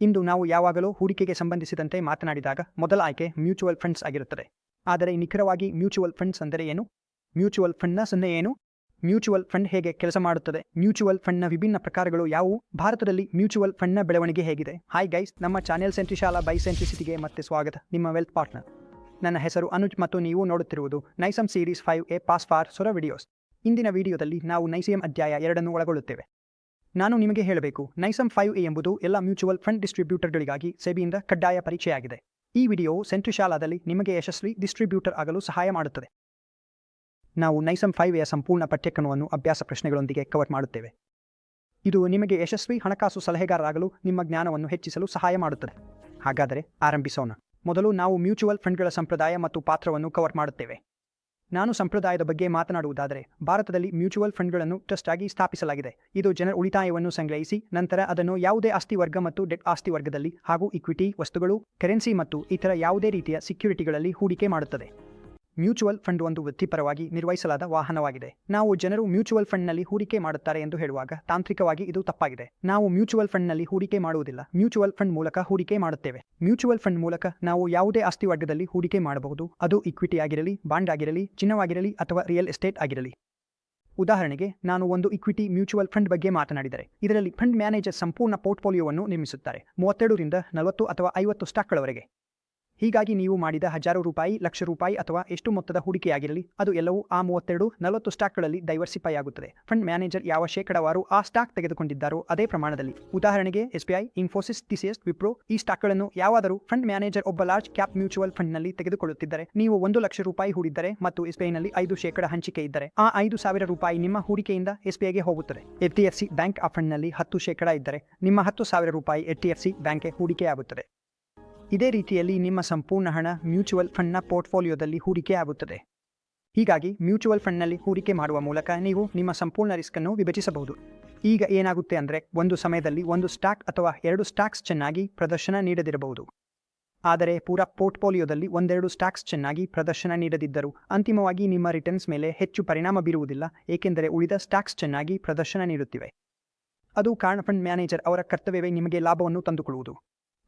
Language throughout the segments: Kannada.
ಇಂದು ನಾವು ಯಾವಾಗಲೂ ಹೂಡಿಕೆಗೆ ಸಂಬಂಧಿಸಿದಂತೆ ಮಾತನಾಡಿದಾಗ ಮೊದಲ ಆಯ್ಕೆ ಮ್ಯೂಚುವಲ್ ಫಂಡ್ಸ್ ಆಗಿರುತ್ತದೆ. ಆದರೆ ನಿಖರವಾಗಿ ಮ್ಯೂಚುವಲ್ ಫಂಡ್ಸ್ ಅಂದರೆ ಏನು? ಮ್ಯೂಚುವಲ್ ಫಂಡ್ನ ಸೊನ್ನೆ ಏನು? ಮ್ಯೂಚುವಲ್ ಫಂಡ್ ಹೇಗೆ ಕೆಲಸ ಮಾಡುತ್ತದೆ? ಮ್ಯೂಚುವಲ್ ಫಂಡ್ನ ವಿಭಿನ್ನ ಪ್ರಕಾರಗಳು ಯಾವುವು? ಭಾರತದಲ್ಲಿ ಮ್ಯೂಚುವಲ್ ಫಂಡ್ನ ಬೆಳವಣಿಗೆ ಹೇಗಿದೆ? ಹಾಯ್ ಗೈಸ್ ನಮ್ಮ ಚಾನೆಲ್ ಸೆಂಟ್ರಿಶಾಲಾ ಬೈ ಸೆಂಟ್ರಿಸಿಟಿಗೆ ಮತ್ತೆ ಸ್ವಾಗತ. ನಿಮ್ಮ ವೆಲ್ತ್ ಪಾರ್ಟ್ನರ್. ನನ್ನ ಹೆಸರು ಅನುಜ್ ಮತ್ತು ನೀವು ನೋಡುತ್ತಿರುವುದು ನೈಸಮ್ series five A pass for ಸೊರ videos ಇಂದಿನ ವಿಡಿಯೋದಲ್ಲಿ ನಾವು ನೈಸಿಯಂ ಅಧ್ಯಾಯ ಎರಡನ್ನು ಒಳಗೊಳ್ಳುತ್ತೇವೆ. ನಾನು ನಿಮಗೆ ಹೇಳಬೇಕು ನೈಸಮ್ ಫೈವ್ ಎ ಎಂಬುದು ಎಲ್ಲ ಮ್ಯೂಚುವಲ್ ಫಂಡ್ ಡಿಸ್ಟ್ರಿಬ್ಯೂಟರ್ಗಳಿಗಾಗಿ ಸೆಬಿಯಿಂದ ಕಡ್ಡಾಯ ಪರೀಕ್ಷೆಯಾಗಿದೆ ಈ ವಿಡಿಯೋವು ಸೆಂಟ್ರಿಶಾಲಾದಲ್ಲಿ ನಿಮಗೆ ಯಶಸ್ವಿ ಡಿಸ್ಟ್ರಿಬ್ಯೂಟರ್ ಆಗಲು ಸಹಾಯ ಮಾಡುತ್ತದೆ. ನಾವು ನೈಸಮ್ ಫೈವ್ ಎ ಸಂಪೂರ್ಣ ಪಠ್ಯಕ್ರಮವನ್ನು ಅಭ್ಯಾಸ ಪ್ರಶ್ನೆಗಳೊಂದಿಗೆ ಕವರ್ ಮಾಡುತ್ತೇವೆ. ಇದು ನಿಮಗೆ ಯಶಸ್ವಿ ಹಣಕಾಸು ಸಲಹೆಗಾರರಾಗಲು ನಿಮ್ಮ ಜ್ಞಾನವನ್ನು ಹೆಚ್ಚಿಸಲು ಸಹಾಯ ಮಾಡುತ್ತದೆ. ಹಾಗಾದರೆ ಆರಂಭಿಸೋಣ. ಮೊದಲು ನಾವು ಮ್ಯೂಚುವಲ್ ಫಂಡ್ಗಳ ಸಂಪ್ರದಾಯ ಮತ್ತು ಪಾತ್ರವನ್ನು ಕವರ್ ಮಾಡುತ್ತೇವೆ. ನಾನು ಸಂಪ್ರದಾಯದ ಬಗ್ಗೆ ಮಾತನಾಡುವುದಾದರೆ, ಭಾರತದಲ್ಲಿ ಮ್ಯೂಚುವಲ್ ಫಂಡ್ಗಳನ್ನು ಟ್ರಸ್ಟ್ ಆಗಿ ಸ್ಥಾಪಿಸಲಾಗಿದೆ. ಇದು ಜನರ ಉಳಿತಾಯವನ್ನು ಸಂಗ್ರಹಿಸಿ, ನಂತರ ಅದನ್ನು ಯಾವುದೇ ಆಸ್ತಿ ವರ್ಗ ಮತ್ತು ಡೆಟ್ ಆಸ್ತಿ ವರ್ಗದಲ್ಲಿ ಹಾಗೂ ಇಕ್ವಿಟಿ ವಸ್ತುಗಳು, ಕರೆನ್ಸಿ ಮತ್ತು ಇತರ ಯಾವುದೇ ರೀತಿಯ ಸೆಕ್ಯೂರಿಟಿಗಳಲ್ಲಿ ಹೂಡಿಕೆ ಮಾಡುತ್ತದೆ. ಮ್ಯೂಚುವಲ್ ಫಂಡ್ ಒಂದು ವೃತ್ತಿಪರವಾಗಿ ನಿರ್ವಹಿಸಲಾದ ವಾಹನವಾಗಿದೆ. ನಾವು ಜನರು ಮ್ಯೂಚುವಲ್ ಫಂಡ್ನಲ್ಲಿ ಹೂಡಿಕೆ ಮಾಡುತ್ತಾರೆ ಎಂದು ಹೇಳುವಾಗ ತಾಂತ್ರಿಕವಾಗಿ ಇದು ತಪ್ಪಾಗಿದೆ. ನಾವು ಮ್ಯೂಚುವಲ್ ಫಂಡ್ನಲ್ಲಿ ಹೂಡಿಕೆ ಮಾಡುವುದಿಲ್ಲ. ಮ್ಯೂಚುವಲ್ ಫಂಡ್ ಮೂಲಕ ಹೂಡಿಕೆ ಮಾಡುತ್ತೇವೆ. ಮ್ಯೂಚುವಲ್ ಫಂಡ್ ಮೂಲಕ ನಾವು ಯಾವುದೇ ಆಸ್ತಿ ವರ್ಗದಲ್ಲಿ ಹೂಡಿಕೆ ಮಾಡಬಹುದು. ಅದು ಇಕ್ವಿಟಿ ಆಗಿರಲಿ, ಬಾಂಡ್ ಆಗಿರಲಿ, ಚಿನ್ನವಾಗಿರಲಿ ಅಥವಾ ರಿಯಲ್ ಎಸ್ಟೇಟ್ ಆಗಿರಲಿ. ಉದಾಹರಣೆಗೆ, ನಾನು ಒಂದು ಇಕ್ವಿಟಿ ಮ್ಯೂಚುವಲ್ ಫಂಡ್ ಬಗ್ಗೆ ಮಾತನಾಡಿದರೆ, ಇದರಲ್ಲಿ ಫಂಡ್ ಮ್ಯಾನೇಜರ್ ಸಂಪೂರ್ಣ ಪೋರ್ಟ್ಫೋಲಿಯೋವನ್ನು ನಿರ್ಮಿಸುತ್ತಾರೆ. ಮೂವತ್ತೆರಡರಿಂದ ನಲವತ್ತು ಅಥವಾ ಐವತ್ತು ಸ್ಟಾಕ್ಗಳವರೆಗೆ. ಹೀಗಾಗಿ ನೀವು ಮಾಡಿದ ಹಜಾರು ರೂಪಾಯಿ, ಲಕ್ಷ ರೂಪಾಯಿ ಅಥವಾ ಎಷ್ಟು ಮೊತ್ತದ ಹೂಡಿಕೆಯಾಗಿರಲಿ, ಅದು ಎಲ್ಲವೂ ಆ ಮೂವತ್ತೆರಡು, ನಲವತ್ತು ಸ್ಟಾಕ್ಗಳಲ್ಲಿ ಡೈವರ್ಸಿಫೈ ಆಗುತ್ತದೆ. ಫಂಡ್ ಮ್ಯಾನೇಜರ್ ಯಾವ ಶೇಕಡವಾರು ಆ ಸ್ಟಾಕ್ ತೆಗೆದುಕೊಂಡಿದ್ದಾರೋ ಅದೇ ಪ್ರಮಾಣದಲ್ಲಿ. ಉದಾಹರಣೆಗೆ ಎಸ್ಬಿಐ ಇನ್ಫೋಸಿಸ್ ಟಿಸಿಎಸ್ ವಿಪ್ರೋ ಈ ಸ್ಟಾಕ್ಗಳನ್ನು ಯಾವಾದರೂ ಫಂಡ್ ಮ್ಯಾನೇಜರ್ ಒಬ್ಬ ಲಾರ್ಜ್ ಕ್ಯಾಪ್ ಮ್ಯೂಚುವಲ್ ಫಂಡ್ನಲ್ಲಿ ತೆಗೆದುಕೊಳ್ಳುತ್ತಿದ್ದರೆ, ನೀವು ಒಂದು ಲಕ್ಷ ರೂಪಾಯಿ ಹೂಡಿದ್ದರೆ ಮತ್ತು ಎಸ್ಬಿಐನಲ್ಲಿ ಐದು ಶೇಕಡ ಹಂಚಿಕೆ ಇದ್ದರೆ, ಆ ಐದು ಸಾವಿರ ರೂಪಾಯಿ ನಿಮ್ಮ ಹೂಡಿಕೆಯಿಂದ ಎಸ್ಬಿಐಗೆ ಹೋಗುತ್ತದೆ. ಎಫ್ಡಿಎಫ್ಸಿ ಬ್ಯಾಂಕ್ ಆ ಫಂಡ್ನಲ್ಲಿ ಹತ್ತು ಶೇಕಡ ಇದ್ದರೆ, ನಿಮ್ಮ ಹತ್ತು ಸಾವಿರ ರೂಪಾಯಿ ಎಫ್ಡಿಎಫ್ಸಿ ಬ್ಯಾಂಕ್ಗೆ ಹೂಡಿಕೆಯಾಗುತ್ತದೆ. ಇದೇ ರೀತಿಯಲ್ಲಿ ನಿಮ್ಮ ಸಂಪೂರ್ಣ ಹಣ ಮ್ಯೂಚುವಲ್ ಫಂಡ್ನ ಪೋರ್ಟ್ಫೋಲಿಯೋದಲ್ಲಿ ಹೂಡಿಕೆ ಆಗುತ್ತದೆ. ಹೀಗಾಗಿ ಮ್ಯೂಚುವಲ್ ಫಂಡ್ನಲ್ಲಿ ಹೂಡಿಕೆ ಮಾಡುವ ಮೂಲಕ ನೀವು ನಿಮ್ಮ ಸಂಪೂರ್ಣ ರಿಸ್ಕನ್ನು ವಿಭಜಿಸಬಹುದು. ಈಗ ಏನಾಗುತ್ತೆ ಅಂದರೆ ಒಂದು ಸಮಯದಲ್ಲಿ ಒಂದು ಸ್ಟಾಕ್ ಅಥವಾ ಎರಡು ಸ್ಟಾಕ್ಸ್ ಚೆನ್ನಾಗಿ ಪ್ರದರ್ಶನ ನೀಡದಿರಬಹುದು. ಆದರೆ ಪೂರಾ ಪೋರ್ಟ್ಫೋಲಿಯೋದಲ್ಲಿ ಒಂದೆರಡು ಸ್ಟಾಕ್ಸ್ ಚೆನ್ನಾಗಿ ಪ್ರದರ್ಶನ ನೀಡದಿದ್ದರೂ ಅಂತಿಮವಾಗಿ ನಿಮ್ಮ ರಿಟರ್ನ್ಸ್ ಮೇಲೆ ಹೆಚ್ಚು ಪರಿಣಾಮ ಬೀರುವುದಿಲ್ಲ, ಏಕೆಂದರೆ ಉಳಿದ ಸ್ಟಾಕ್ಸ್ ಚೆನ್ನಾಗಿ ಪ್ರದರ್ಶನ ನೀಡುತ್ತಿವೆ. ಅದು ಕಾರಣ ಫಂಡ್ ಮ್ಯಾನೇಜರ್ ಅವರ ಕರ್ತವ್ಯವೇ ನಿಮಗೆ ಲಾಭವನ್ನು ತಂದುಕೊಳ್ಳುವುದು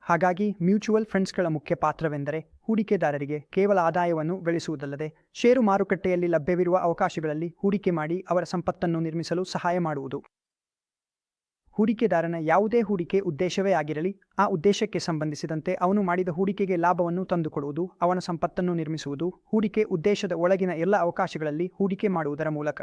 ಹಾಗಾಗಿ ಮ್ಯೂಚುವಲ್ ಫಂಡ್ಸ್ಗಳ ಮುಖ್ಯ ಪಾತ್ರವೆಂದರೆ ಹೂಡಿಕೆದಾರರಿಗೆ ಕೇವಲ ಆದಾಯವನ್ನು ಗಳಿಸುವುದಲ್ಲದೆ ಷೇರು ಮಾರುಕಟ್ಟೆಯಲ್ಲಿ ಲಭ್ಯವಿರುವ ಅವಕಾಶಗಳಲ್ಲಿ ಹೂಡಿಕೆ ಮಾಡಿ ಅವರ ಸಂಪತ್ತನ್ನು ನಿರ್ಮಿಸಲು ಸಹಾಯ ಮಾಡುವುದು. ಹೂಡಿಕೆದಾರನ ಯಾವುದೇ ಹೂಡಿಕೆ ಉದ್ದೇಶವೇ ಆಗಿರಲಿ, ಆ ಉದ್ದೇಶಕ್ಕೆ ಸಂಬಂಧಿಸಿದಂತೆ ಅವನು ಮಾಡಿದ ಹೂಡಿಕೆಗೆ ಲಾಭವನ್ನು ತಂದುಕೊಡುವುದು, ಅವನ ಸಂಪತ್ತನ್ನು ನಿರ್ಮಿಸುವುದು, ಹೂಡಿಕೆ ಉದ್ದೇಶದ ಒಳಗಿನ ಎಲ್ಲ ಅವಕಾಶಗಳಲ್ಲಿ ಹೂಡಿಕೆ ಮಾಡುವುದರ ಮೂಲಕ.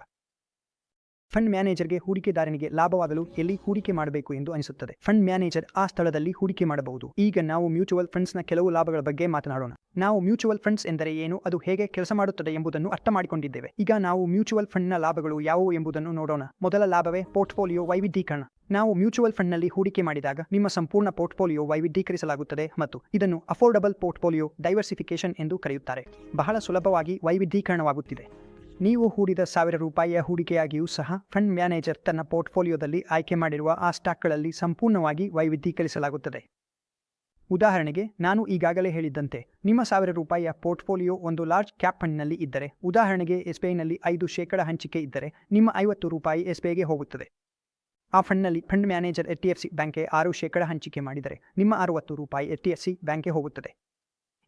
ಫಂಡ್ ಮ್ಯಾನೇಜರ್ಗೆ ಹೂಡಿಕೆದಾರನಿಗೆ ಲಾಭವಾಗಲು ಎಲ್ಲಿ ಹೂಡಿಕೆ ಮಾಡಬೇಕು ಎಂದು ಅನಿಸುತ್ತದೆ. ಫಂಡ್ ಮ್ಯಾನೇಜರ್ ಆ ಸ್ಥಳದಲ್ಲಿ ಹೂಡಿಕೆ ಮಾಡಬಹುದು. ಈಗ ನಾವು ಮ್ಯೂಚುವಲ್ ಫಂಡ್ಸ್ನ ಕೆಲವು ಲಾಭಗಳ ಬಗ್ಗೆ ಮಾತನಾಡೋಣ. ನಾವು ಮ್ಯೂಚುವಲ್ ಫಂಡ್ಸ್ ಎಂದರೆ ಏನು, ಅದು ಹೇಗೆ ಕೆಲಸ ಮಾಡುತ್ತದೆ ಎಂಬುದನ್ನು ಅರ್ಥ ಮಾಡಿಕೊಂಡಿದ್ದೇವೆ. ಈಗ ನಾವು ಮ್ಯೂಚುವಲ್ ಫಂಡ್ನ ಲಾಭಗಳು ಯಾವುವು ಎಂಬುದನ್ನು ನೋಡೋಣ. ಮೊದಲ ಲಾಭವೇ ಪೋರ್ಟ್ಫೋಲಿಯೋ ವೈವಿಧ್ಯೀಕರಣ. ನಾವು ಮ್ಯೂಚುವಲ್ ಫಂಡ್ನಲ್ಲಿ ಹೂಡಿಕೆ ಮಾಡಿದಾಗ ನಿಮ್ಮ ಸಂಪೂರ್ಣ ಪೋರ್ಟ್ಫೋಲಿಯೋ ವೈವಿಧ್ಯೀಕರಿಸಲಾಗುತ್ತದೆ ಮತ್ತು ಇದನ್ನು ಅಫೋರ್ಡಬಲ್ ಪೋರ್ಟ್ಫೋಲಿಯೋ ಡೈವರ್ಸಿಫಿಕೇಶನ್ ಎಂದು ಕರೆಯುತ್ತಾರೆ. ಬಹಳ ಸುಲಭವಾಗಿ ವೈವಿಧ್ಯೀಕರಣವಾಗುತ್ತಿದೆ. ನೀವು ಹೂಡಿದ ಸಾವಿರ ರೂಪಾಯಿಯ ಹೂಡಿಕೆಯಾಗಿಯೂ ಸಹ ಫಂಡ್ ಮ್ಯಾನೇಜರ್ ತನ್ನ ಪೋರ್ಟ್ಫೋಲಿಯೋದಲ್ಲಿ ಆಯ್ಕೆ ಮಾಡಿರುವ ಆ ಸ್ಟಾಕ್ಗಳಲ್ಲಿ ಸಂಪೂರ್ಣವಾಗಿ ವೈವಿಧ್ಯೀಕರಿಸಲಾಗುತ್ತದೆ. ಉದಾಹರಣೆಗೆ, ನಾನು ಈಗಾಗಲೇ ಹೇಳಿದ್ದಂತೆ, ನಿಮ್ಮ ಸಾವಿರ ರೂಪಾಯಿಯ ಪೋರ್ಟ್ಫೋಲಿಯೋ ಒಂದು ಲಾರ್ಜ್ ಕ್ಯಾಪ್ ಫಂಡ್ನಲ್ಲಿ ಇದ್ದರೆ, ಉದಾಹರಣೆಗೆ ಎಸ್ಬಿಐನಲ್ಲಿ ಐದು ಶೇಕಡ ಹಂಚಿಕೆ ಇದ್ದರೆ, ನಿಮ್ಮ ಐವತ್ತು ರೂಪಾಯಿ ಎಸ್ಬಿಐಗೆ ಹೋಗುತ್ತದೆ. ಆ ಫಂಡ್ನಲ್ಲಿ fund manager H D F C ಬ್ಯಾಂಕ್ಗೆ ಆರು ಶೇಕಡ ಹಂಚಿಕೆ ಮಾಡಿದರೆ, ನಿಮ್ಮ ಅರವತ್ತು ರೂಪಾಯಿ ಎಚ್ ಡಿ ಎಫ್ ಸಿ ಬ್ಯಾಂಕ್ಗೆ ಹೋಗುತ್ತದೆ.